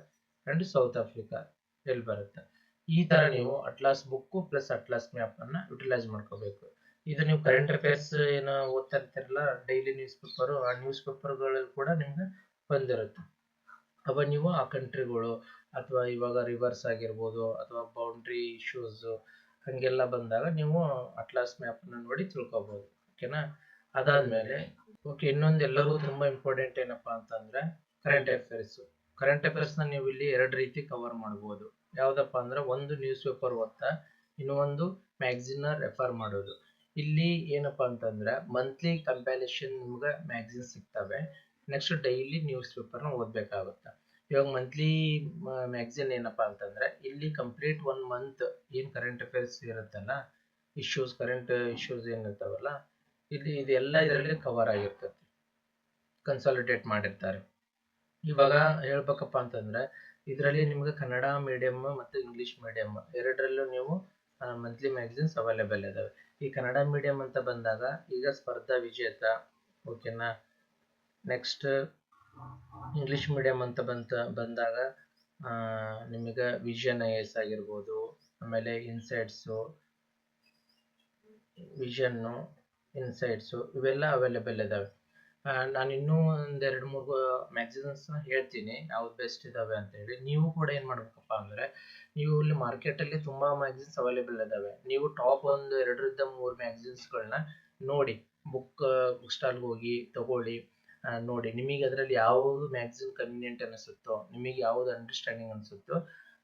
ಅಂಡ್ ಸೌತ್ ಆಫ್ರಿಕಾ. ಎಲ್ಲಿ ಬರುತ್ತೆ? ಈ ತರ ನೀವು atlas book plus atlas map ಅನ್ನ ಯುಟಿಲೈಸ್ ಮಾಡ್ಕೋಬೇಕು. ಇದು ನೀವು ಕರೆಂಟ್ ಅಫೇರ್ಸ್ ಏನೋ ಓದ್ತಾ ಇರ್ತಿರಲ್ಲ ಡೈಲಿ ನ್ಯೂಸ್ ಪೇಪರ್ ಆ ನ್ಯೂಸ್ ಪೇಪರ್ಗಳಲ್ಲಿ ಕೂಡ ನಿಮ್ಗೆ ಬಂದಿರುತ್ತೆ. ಅವಾಗ ನೀವು ಆ ಕಂಟ್ರಿಗಳು ಅಥವಾ ಇವಾಗ ರಿವರ್ಸ್ ಆಗಿರ್ಬೋದು ಅಥವಾ ಬೌಂಡ್ರಿ ಇಶ್ಯೂಸ್ ಹಂಗೆಲ್ಲ ಬಂದಾಗ ನೀವು ಅಟ್ಲಾಸ್ ಮ್ಯಾಪ್ನ ನೋಡಿ ತಿಳ್ಕೊಬೋದು. ಓಕೆನಾ ಅದಾದ್ಮೇಲೆ ಓಕೆ ಇನ್ನೊಂದು ಎಲ್ಲರಿಗೂ ತುಂಬಾ ಇಂಪಾರ್ಟೆಂಟ್ ಏನಪ್ಪಾ ಅಂತಂದ್ರೆ ಕರೆಂಟ್ ಅಫೇರ್ಸ್ ಕರೆಂಟ್ ಅಫೇರ್ಸ್ನ ನೀವು ಇಲ್ಲಿ ಎರಡು ರೀತಿ ಕವರ್ ಮಾಡ್ಬೋದು. ಯಾವುದಪ್ಪ ಅಂದ್ರೆ ಒಂದು ನ್ಯೂಸ್ ಪೇಪರ್ ಓದ್ತಾ ಇನ್ನೊಂದು ಮ್ಯಾಗ್ಝಿನ್ನ ರೆಫರ್ ಮಾಡೋದು. ಇಲ್ಲಿ ಏನಪ್ಪ ಅಂತಂದ್ರೆ ಮಂತ್ಲಿ ಕಂಪ್ಯಾಲೇಷನ್ ನಿಮ್ಗೆ ಮ್ಯಾಗ್ಝಿನ್ ಸಿಗ್ತವೆ. ನೆಕ್ಸ್ಟ್ ಡೈಲಿ ನ್ಯೂಸ್ ಪೇಪರ್ನ ಓದಬೇಕಾಗುತ್ತೆ. ಇವಾಗ ಮಂತ್ಲಿ ಮ್ಯಾಗ್ಝಿನ್ ಏನಪ್ಪ ಅಂತಂದ್ರೆ ಇಲ್ಲಿ ಕಂಪ್ಲೀಟ್ ಒನ್ ಮಂತ್ ಏನು ಕರೆಂಟ್ ಅಫೇರ್ಸ್ ಇರುತ್ತಲ್ಲ ಇಶ್ಯೂಸ್ ಕರೆಂಟ್ ಇಶ್ಯೂಸ್ ಏನಿರ್ತಾವಲ್ಲ ಇಲ್ಲಿ ಇದೆಲ್ಲ ಇದರಲ್ಲಿ ಕವರ್ ಆಗಿರ್ತದೆ. ಕನ್ಸಾಲಿಡೇಟ್ ಮಾಡಿರ್ತಾರೆ. ಇವಾಗ ಹೇಳ್ಬೇಕಪ್ಪ ಅಂತಂದ್ರೆ, ಇದರಲ್ಲಿ ನಿಮ್ಗೆ ಕನ್ನಡ ಮೀಡಿಯಂ ಮತ್ತು ಇಂಗ್ಲಿಷ್ ಮೀಡಿಯಂ ಎರಡರಲ್ಲೂ ನೀವು ಮಂತ್ಲಿ ಮ್ಯಾಗಝಿನ್ಸ್ ಅವೈಲೇಬಲ್ ಇದಾವೆ. ಈ ಕನ್ನಡ ಮೀಡಿಯಂ ಅಂತ ಬಂದಾಗ, ಈಗ ಸ್ಪರ್ಧಾ ವಿಜೇತ ಓಕೆನಾ ನೆಕ್ಸ್ಟ್ ಇಂಗ್ಲಿಷ್ ಮೀಡಿಯಂ ಅಂತ ಬಂತ, ಬಂದಾಗ ನಿಮಗೆ ವಿಷನ್ ಐ ಎಸ್ ಆಗಿರ್ಬೋದು, ಆಮೇಲೆ ಇನ್ಸೈಟ್ಸು ವಿಷನ್ನು ಇನ್ಸೈಟ್ಸು ಇವೆಲ್ಲ ಅವೈಲೇಬಲ್ ಇದಾವೆ. ನಾನು ಇನ್ನೂ ಒಂದು ಎರಡು ಮೂರು ಮ್ಯಾಗ್ಝಿನ್ಸ್ನ ಹೇಳ್ತೀನಿ. ಯಾವ್ದು ಬೆಸ್ಟ್ ಇದಾವೆ ಅಂತ ಹೇಳಿ. ನೀವು ಕೂಡ ಏನು ಮಾಡ್ಬೇಕಪ್ಪ ಅಂದರೆ, ನೀವು ಇಲ್ಲಿ ಮಾರ್ಕೆಟಲ್ಲಿ ತುಂಬ ಮ್ಯಾಗ್ಝಿನ್ಸ್ ಅವೈಲೇಬಲ್ ಇದಾವೆ. ನೀವು ಟಾಪ್ ಒಂದು ಎರಡರಿಂದ ಮೂರು ಮ್ಯಾಗ್ಝಿನ್ಸ್ಗಳನ್ನ ನೋಡಿ ಬುಕ್ ಬುಕ್ ಸ್ಟಾಲ್ಗೆ ಹೋಗಿ ತಗೊಳ್ಳಿ ನೋಡಿ. ನಿಮಗೆ ಅದರಲ್ಲಿ ಯಾವುದು ಮ್ಯಾಗ್ಝಿನ್ ಕನ್ವೀನಿಯಂಟ್ ಅನಿಸುತ್ತೋ, ನಿಮಗೆ ಯಾವುದು ಅಂಡರ್ಸ್ಟ್ಯಾಂಡಿಂಗ್ ಅನಿಸುತ್ತೋ,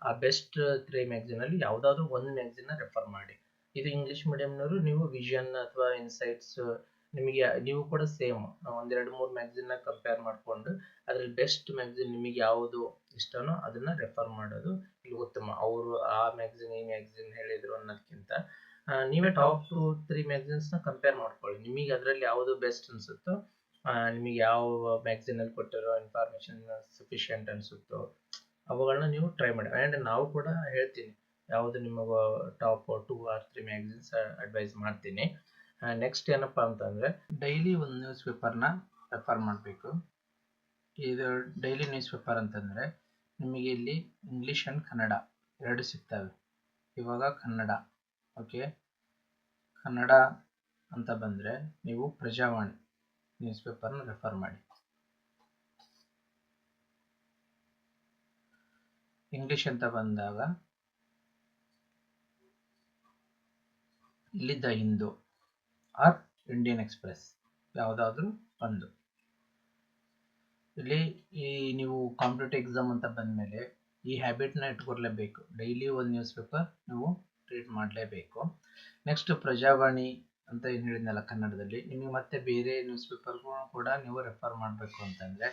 ಆ ಬೆಸ್ಟ್ ತ್ರೀ ಮ್ಯಾಗ್ಝಿನಲ್ಲಿ ಯಾವುದಾದ್ರೂ ಒಂದು ಮ್ಯಾಗ್ಝಿನ್ನ ರೆಫರ್ ಮಾಡಿ. ಇದು ಇಂಗ್ಲೀಷ್ ಮೀಡಿಯಂನವರು ನೀವು ವಿಷನ್ ಅಥವಾ ಇನ್ಸೈಟ್ಸ್ ನಿಮಗೆ ನೀವು ಕೂಡ ಸೇಮ್ ಒಂದೆರಡು ಮೂರು ಮ್ಯಾಗ್ಝಿನ್ನ ಕಂಪೇರ್ ಮಾಡಿಕೊಂಡು ಅದರಲ್ಲಿ ಬೆಸ್ಟ್ ಮ್ಯಾಗ್ಝಿನ್ ನಿಮಗೆ ಯಾವುದು ಇಷ್ಟನೋ ಅದನ್ನು ರೆಫರ್ ಮಾಡೋದು ಇಲ್ಲಿ ಉತ್ತಮ. ಅವರು ಆ ಮ್ಯಾಗ್ಝಿನ್ ಈ ಮ್ಯಾಗ್ಝಿನ್ ಹೇಳಿದ್ರು ಅನ್ನೋದಕ್ಕಿಂತ ನೀವೇ ಟಾಪ್ ಟು ತ್ರೀ ಮ್ಯಾಗ್ಝಿನ್ಸ್ನ ಕಂಪೇರ್ ಮಾಡ್ಕೊಳ್ಳಿ. ನಿಮಗೆ ಅದರಲ್ಲಿ ಯಾವುದು ಬೆಸ್ಟ್ ಅನಿಸುತ್ತೋ ನಿಮಗೆ ಯಾವ ಮ್ಯಾಗ್ಝಿನಲ್ಲಿ ಕೊಟ್ಟಿರೋ ಇನ್ಫಾರ್ಮೇಷನ್ ಸಫಿಷಿಯೆಂಟ್ ಅನಿಸುತ್ತೋ ಅವುಗಳನ್ನ ನೀವು ಟ್ರೈ ಮಾಡಿ. ಆ್ಯಂಡ್ ನಾವು ಕೂಡ ಹೇಳ್ತೀನಿ. ಯಾವುದು ನಿಮಗೆ top two or three magazines advise ಮಾಡ್ತೀನಿ. ನೆಕ್ಸ್ಟ್ ಏನಪ್ಪ ಅಂತಂದರೆ ಡೈಲಿ ಒಂದು ನ್ಯೂಸ್ ಪೇಪರ್ನ ರೆಫರ್ ಮಾಡಬೇಕು. ಇದು ಡೈಲಿ ನ್ಯೂಸ್ ಪೇಪರ್ ಅಂತಂದರೆ ನಿಮಗೆ ಇಲ್ಲಿ ಇಂಗ್ಲೀಷ್ ಆ್ಯಂಡ್ ಕನ್ನಡ ಎರಡು ಸಿಗ್ತವೆ. ಇವಾಗ ಕನ್ನಡ ಓಕೆ ಕನ್ನಡ ಅಂತ ಬಂದರೆ ನೀವು ಪ್ರಜಾವಾಣಿ ನ್ಯೂಸ್ ಪೇಪರ್ನ ರೆಫರ್ ಮಾಡಿ. ಇಂಗ್ಲಿಷ್ ಅಂತ ಬಂದಾಗ, ಇಲ್ಲಿ the Hindu. Or Indian Express ಯಾವುದಾದ್ರೂ ಒಂದು. ಇಲ್ಲಿ ಈ ನೀವು ಕಾಂಪಿಟೇಟಿವ್ ಎಕ್ಸಾಮ್ ಅಂತ ಬಂದಮೇಲೆ ಈ ಹ್ಯಾಬಿಟ್ನ ಇಟ್ಕೊಳ್ಲೇಬೇಕು ಡೈಲಿ ಒಂದು ನ್ಯೂಸ್ ಪೇಪರ್ ನೀವು ರೀಡ್ ಮಾಡಲೇಬೇಕು. ನೆಕ್ಸ್ಟ್ ಪ್ರಜಾವಾಣಿ ಅಂತ ಏನು ಹೇಳಿದ್ನಲ್ಲ ಕನ್ನಡದಲ್ಲಿ, ನಿಮಗೆ ಮತ್ತೆ ಬೇರೆ ನ್ಯೂಸ್ ಪೇಪರ್ಗೂ ಕೂಡ ನೀವು ರೆಫರ್ ಮಾಡಬೇಕು ಅಂತಂದರೆ,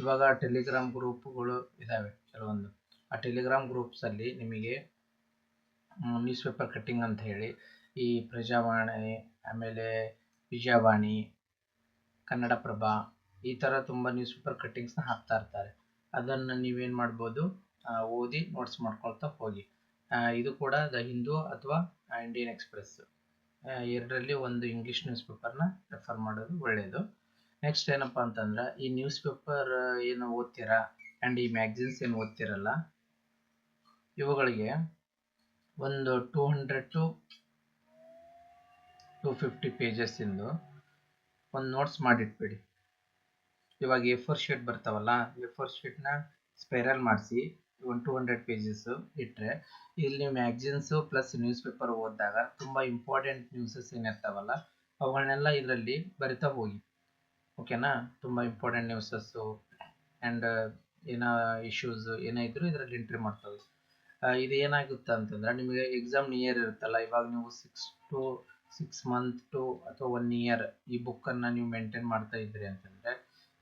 ಇವಾಗ ಟೆಲಿಗ್ರಾಮ್ ಗ್ರೂಪ್ಗಳು ಇದ್ದಾವೆ ಕೆಲವೊಂದು ಆ ಟೆಲಿಗ್ರಾಮ್ ಗ್ರೂಪ್ಸಲ್ಲಿ ನಿಮಗೆ ನ್ಯೂಸ್ ಪೇಪರ್ ಕಟ್ಟಿಂಗ್ ಅಂತ ಹೇಳಿ ಈ ಪ್ರಜಾವಾಣಿ ಆಮೇಲೆ ವಿಜಯವಾಣಿ ಕನ್ನಡಪ್ರಭ, ಈ ಥರ ತುಂಬ ನ್ಯೂಸ್ ಪೇಪರ್ ಕಟ್ಟಿಂಗ್ಸ್ನ ಹಾಕ್ತಾ ಇರ್ತಾರೆ. ಅದನ್ನು ನೀವೇನು ಮಾಡ್ಬೋದು ಓದಿ ನೋಟ್ಸ್ ಮಾಡ್ಕೊಳ್ತಾ ಹೋಗಿ. ಇದು ಕೂಡ ದ ಹಿಂದೂ ಅಥವಾ ಇಂಡಿಯನ್ ಎಕ್ಸ್ಪ್ರೆಸ್ ಎರಡರಲ್ಲಿ ಒಂದು ಇಂಗ್ಲೀಷ್ ನ್ಯೂಸ್ ಪೇಪರ್ನ ರೆಫರ್ ಮಾಡೋದು ಒಳ್ಳೆಯದು ನೆಕ್ಸ್ಟ್ ಏನಪ್ಪ ಅಂತಂದ್ರೆ, ಈ ನ್ಯೂಸ್ ಪೇಪರ್ ಏನು ಓದ್ತೀರಾ? ಆ್ಯಂಡ್ ಈ ಮ್ಯಾಗ್ಝಿನ್ಸ್ ಏನು ಓದ್ತಿರಲ್ಲ? ಇವುಗಳಿಗೆ ಒಂದು two hundred to two fifty ಪೇಜಸ್ಸಿಂದು ಒಂದು ನೋಟ್ಸ್ ಮಾಡಿಟ್ಬಿಡಿ. ಇವಾಗ ಎ ಫೋರ್ ಶೀಟ್ ಬರ್ತಾವಲ್ಲ ಎ ಫೋರ್ ಶೀಟ್ನ ಸ್ಪೈರಲ್ ಮಾಡಿಸಿ, ಒಂದು ಟೂ ಹಂಡ್ರೆಡ್ ಪೇಜಸ್ಸು ಇಟ್ಟರೆ ಇಲ್ಲಿ ಮ್ಯಾಗ್ಝಿನ್ಸು ಪ್ಲಸ್ ನ್ಯೂಸ್ ಪೇಪರ್ ಓದಿದಾಗ ತುಂಬ ಇಂಪಾರ್ಟೆಂಟ್ ನ್ಯೂಸಸ್ ಏನಿರ್ತಾವಲ್ಲ ಅವುಗಳನ್ನೆಲ್ಲ ಇದರಲ್ಲಿ ಬರಿತಾ ಹೋಗಿ. ಓಕೆನಾ ತುಂಬ ಇಂಪಾರ್ಟೆಂಟ್ ನ್ಯೂಸಸ್ಸು ಆ್ಯಂಡ್ ಏನೋ ಇಶ್ಯೂಸ್ ಏನೇ ಇದ್ದರೂ ಇದರಲ್ಲಿ ಎಂಟ್ರಿ ಮಾಡ್ತವೆ. ಇದು ಏನಾಗುತ್ತೆ ಅಂತಂದ್ರೆ, ನಿಮಗೆ ಎಕ್ಸಾಮ್ ನಿಯರ್ ಇರುತ್ತಲ್ಲ, ಇವಾಗ ನೀವು six to six month to ಅಥವಾ ಒನ್ ಇಯರ್ ಈ ಬುಕ್ಕನ್ನು ನೀವು ಮೇಂಟೈನ್ ಮಾಡ್ತಾ ಇದ್ರಿ ಅಂತಂದರೆ,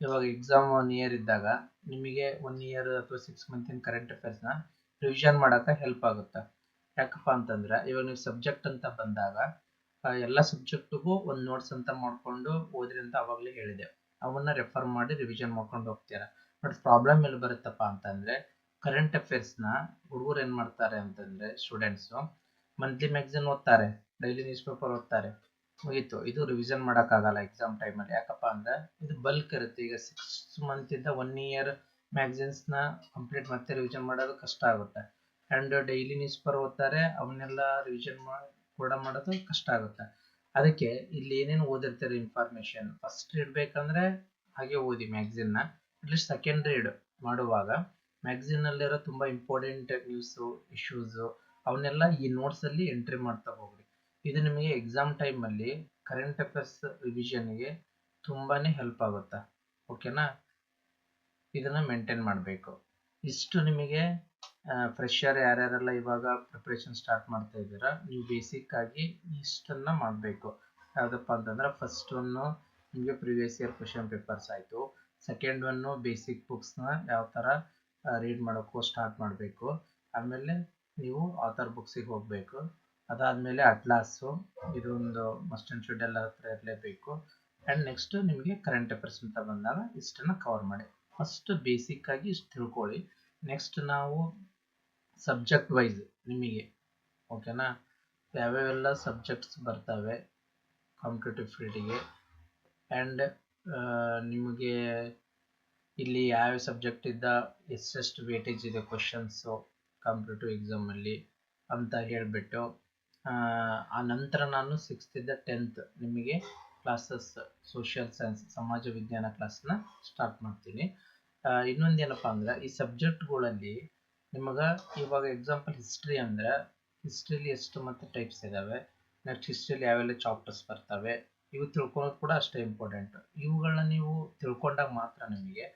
ಇವಾಗ ಎಕ್ಸಾಮ್ ಒನ್ ಇಯರ್ ಇದ್ದಾಗ ನಿಮಗೆ ಒನ್ ಇಯರ್ ಅಥವಾ ಸಿಕ್ಸ್ ಮಂತಿನ ಕರೆಂಟ್ ಅಫೇರ್ಸ್ನ ರಿವಿಷನ್ ಮಾಡೋಕ್ಕೆ ಹೆಲ್ಪ್ ಆಗುತ್ತೆ? ಯಾಕಪ್ಪ ಅಂತಂದ್ರೆ, ಇವಾಗ ನೀವು ಸಬ್ಜೆಕ್ಟ್ ಅಂತ ಬಂದಾಗ ಎಲ್ಲ ಸಬ್ಜೆಕ್ಟ್ಗೂ ಒಂದು ನೋಟ್ಸ್ ಅಂತ ಮಾಡಿಕೊಂಡು ಓದ್ರಿ ಅಂತ ಅವಾಗಲೇ ಹೇಳಿದೆ. ಅವನ್ನ ರೆಫರ್ ಮಾಡಿ ರಿವಿಷನ್ ಮಾಡ್ಕೊಂಡು ಹೋಗ್ತೀರಾ? ಬಟ್ ಪ್ರಾಬ್ಲಮ್ ಎಲ್ಲಿ ಬರುತ್ತಪ್ಪ ಅಂತಂದರೆ ಕರೆಂಟ್ ಅಫೇರ್ಸ್ನ ಹುಡುಗರು ಏನು ಮಾಡ್ತಾರೆ ಅಂತಂದರೆ ಸ್ಟೂಡೆಂಟ್ಸು ಮಂತ್ಲಿ ಮ್ಯಾಗ್ಝಿನ್ ಓದ್ತಾರೆ. ಡೈಲಿ ನ್ಯೂಸ್ ಪೇಪರ್ ಓದ್ತಾರೆ. ಮುಗೀತು. ಇದು ರಿವಿಷನ್ ಮಾಡೋಕ್ಕಾಗಲ್ಲ ಎಕ್ಸಾಮ್ ಟೈಮಲ್ಲಿ ಯಾಕಪ್ಪ ಅಂದರೆ ಇದು ಬಲ್ಕ್ ಇರುತ್ತೆ. ಈಗ ಸಿಕ್ಸ್ ಮಂತಿಂದ ಒನ್ ಇಯರ್ ಮ್ಯಾಗ್ಝಿನ್ಸ್ನ ಕಂಪ್ಲೀಟ್ ಮತ್ತೆ ರಿವಿಷನ್ ಮಾಡೋದು ಕಷ್ಟ ಆಗುತ್ತೆ. ಆ್ಯಂಡ್ ಡೈಲಿ ನ್ಯೂಸ್ ಪೇಪರ್ ಓದ್ತಾರೆ. ಅವನ್ನೆಲ್ಲ ರಿವಿಷನ್ ಕೂಡ ಮಾಡೋದು ಕಷ್ಟ ಆಗುತ್ತೆ. ಅದಕ್ಕೆ ಇಲ್ಲಿ ಏನೇನು ಓದಿರ್ತಾರೆ ಇನ್ಫಾರ್ಮೇಷನ್ ಫಸ್ಟ್ ಇಡಬೇಕಂದ್ರೆ ಹಾಗೆ ಓದಿ ಮ್ಯಾಗ್ಝಿನ್ನ ಅಟ್ಲೀಸ್ಟ್ ಸೆಕೆಂಡ್ ರೀಡ್ ಮಾಡುವಾಗ ಮ್ಯಾಗ್ಝಿನ್ನಲ್ಲಿರೋ ತುಂಬ ಇಂಪಾರ್ಟೆಂಟ್ ನ್ಯೂಸು ಇಶ್ಯೂಸು ಅವನ್ನೆಲ್ಲ ಈ ನೋಟ್ಸಲ್ಲಿ ಎಂಟ್ರಿ ಮಾಡ್ತಾ ಹೋಗ್ರಿ. ಇದು ನಿಮಗೆ ಎಕ್ಸಾಮ್ ಟೈಮಲ್ಲಿ ಕರೆಂಟ್ ಅಫೇರ್ಸ್ ರಿವಿಷನ್ಗೆ ತುಂಬಾ ಹೆಲ್ಪ್ ಆಗುತ್ತೆ? ಓಕೆನಾ ಇದನ್ನು ಮೇಂಟೈನ್ ಮಾಡಬೇಕು. ಇಷ್ಟು ನಿಮಗೆ ಫ್ರೆಶರ್ ಯಾರ್ಯಾರೆಲ್ಲ ಇವಾಗ ಪ್ರಿಪ್ರೇಷನ್ ಸ್ಟಾರ್ಟ್ ಮಾಡ್ತಾ ಇದ್ದೀರಾ, ನೀವು ಬೇಸಿಕ್ ಆಗಿ ಇಷ್ಟನ್ನ ಮಾಡಬೇಕು. ಯಾವುದಪ್ಪ ಅಂತಂದ್ರೆ ಫಸ್ಟ್ ಒನ್ನು ನಿಮಗೆ ಪ್ರಿವಿಯಸ್ ಇಯರ್ ಕ್ವಶನ್ ಪೇಪರ್ಸ್ ಆಯಿತು. ಸೆಕೆಂಡ್ ಒನ್ನು ಬೇಸಿಕ್ ಬುಕ್ಸ್ನ ಯಾವ ಥರ ರೀಡ್ ಮಾಡೋಕ್ಕೂ ಸ್ಟಾರ್ಟ್ ಮಾಡಬೇಕು. ಆಮೇಲೆ ನೀವು ಆಥರ್ ಬುಕ್ಸಿಗೆ ಹೋಗಬೇಕು. ಅದಾದಮೇಲೆ ಅಟ್ಲಾಸು, ಇದೊಂದು ಮಸ್ಟ್ ಆ್ಯಂಡ್ ಶುಡ್ ಎಲ್ಲ ಹತ್ರ ಇರಲೇಬೇಕು. ಆ್ಯಂಡ್ ನೆಕ್ಸ್ಟ್ ನಿಮಗೆ ಕರೆಂಟ್ ಅಫೇರ್ಸ್ ಅಂತ ಬಂದಾಗ ಇಷ್ಟನ್ನು ಕವರ್ ಮಾಡಿ. ಫಸ್ಟ್ ಬೇಸಿಕ್ ಆಗಿ ಇಷ್ಟು ತಿಳ್ಕೊಳ್ಳಿ. ನೆಕ್ಸ್ಟ್ ನಾವು ಸಬ್ಜೆಕ್ಟ್ ವೈಸ್ ನಿಮಗೆ ಓಕೆನಾ ಯಾವ್ಯಾವೆಲ್ಲ ಸಬ್ಜೆಕ್ಟ್ಸ್ ಬರ್ತವೆ ಕಾಂಪಿಟೇಟಿವ್ ಫೀಲ್ಡಿಗೆ ಆ್ಯಂಡ್ ನಿಮಗೆ ಇಲ್ಲಿ ಯಾವ ಸಬ್ಜೆಕ್ಟ್ ಇದ್ದ ಎಷ್ಟೆಷ್ಟು ವೇಟೇಜ್ ಇದೆ ಕ್ವಶನ್ಸು ಕಾಂಪಿಟೇಟಿವ್ ಎಕ್ಸಾಮಲ್ಲಿ ಅಂತ ಹೇಳಿಬಿಟ್ಟು ಆ ನಂತರ ನಾನು ಸಿಕ್ಸ್ತಿಂದ ಟೆಂತ್ ನಿಮಗೆ ಕ್ಲಾಸಸ್ ಸೋಷಿಯಲ್ ಸೈನ್ಸ್ ಸಮಾಜ ವಿಜ್ಞಾನ ಕ್ಲಾಸ್ನ ಸ್ಟಾರ್ಟ್ ಮಾಡ್ತೀನಿ. ಇನ್ನೊಂದು ಏನಪ್ಪ ಅಂದ್ರೆ, ಈ ಸಬ್ಜೆಕ್ಟ್ಗಳಲ್ಲಿ ನಿಮಗೆ ಇವಾಗ ಎಕ್ಸಾಂಪಲ್ ಹಿಸ್ಟ್ರಿ ಅಂದ್ರೆ ಹಿಸ್ಟ್ರಿಲಿ ಎಷ್ಟು ಮತ್ತು ಟೈಪ್ಸ್ ಇದ್ದಾವೆ ನೆಕ್ಸ್ಟ್ ಹಿಸ್ಟ್ರಿಲಿ ಯಾವೆಲ್ಲ ಚಾಪ್ಟರ್ಸ್ ಬರ್ತವೆ, ಇವು ತಿಳ್ಕೊಳೋದು ಕೂಡ ಅಷ್ಟೇ ಇಂಪಾರ್ಟೆಂಟ್ ಇವುಗಳನ್ನ ನೀವು ತಿಳ್ಕೊಂಡಾಗ ಮಾತ್ರ ನಿಮಗೆ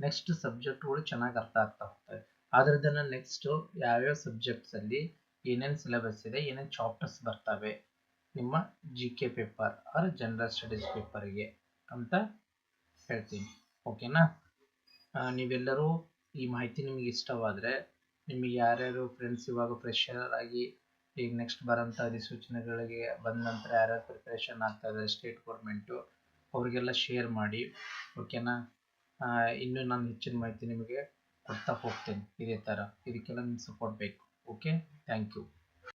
ನೆಕ್ಸ್ಟ್ ಸಬ್ಜೆಕ್ಟ್ಗಳು ಚೆನ್ನಾಗಿ ಅರ್ಥ ಆಗ್ತಾ ಹೋಗ್ತವೆ ಆದ್ರದನ್ನ ನೆಕ್ಸ್ಟು ಯಾವ್ಯಾವ ಸಬ್ಜೆಕ್ಟ್ಸಲ್ಲಿ ಏನೇನು ಸಿಲೆಬಸ್ ಇದೆ, ಏನೇನು ಚಾಪ್ಟರ್ಸ್ ಬರ್ತವೆ ನಿಮ್ಮ G K paper or general studies ಪೇಪರ್ಗೆ ಅಂತ ಹೇಳ್ತೀನಿ. ಓಕೆನಾ ನೀವೆಲ್ಲರೂ ಈ ಮಾಹಿತಿ ನಿಮಗೆ ಇಷ್ಟವಾದರೆ ನಿಮಗೆ ಯಾರ್ಯಾರು ಫ್ರೆಂಡ್ಸ್ ಇವಾಗ ಫ್ರೆಷರ್ ಆಗಿ ಈಗ ನೆಕ್ಸ್ಟ್ ಬರೋಂಥ ಅಧಿಸೂಚನೆಗಳಿಗೆ ಬಂದ ನಂತರ ಯಾರ್ಯಾರು ಪ್ರಿಪ್ರೇಷನ್ ಆಗ್ತಾ ಇದ್ದಾರೆ ಸ್ಟೇಟ್ ಗೌರ್ಮೆಂಟು ಅವರಿಗೆಲ್ಲ ಶೇರ್ ಮಾಡಿ. ಓಕೆನಾ ಇನ್ನೂ ನಾನು ಹೆಚ್ಚಿನ ಮಾಹಿತಿ ನಿಮಗೆ ಕೊಡ್ತಾ ಹೋಗ್ತೇನೆ ಇದೇ ಥರ ಇದಕ್ಕೆಲ್ಲ ನಿಮ್ಮ ಸಪೋರ್ಟ್ ಬೇಕು. Okay thank you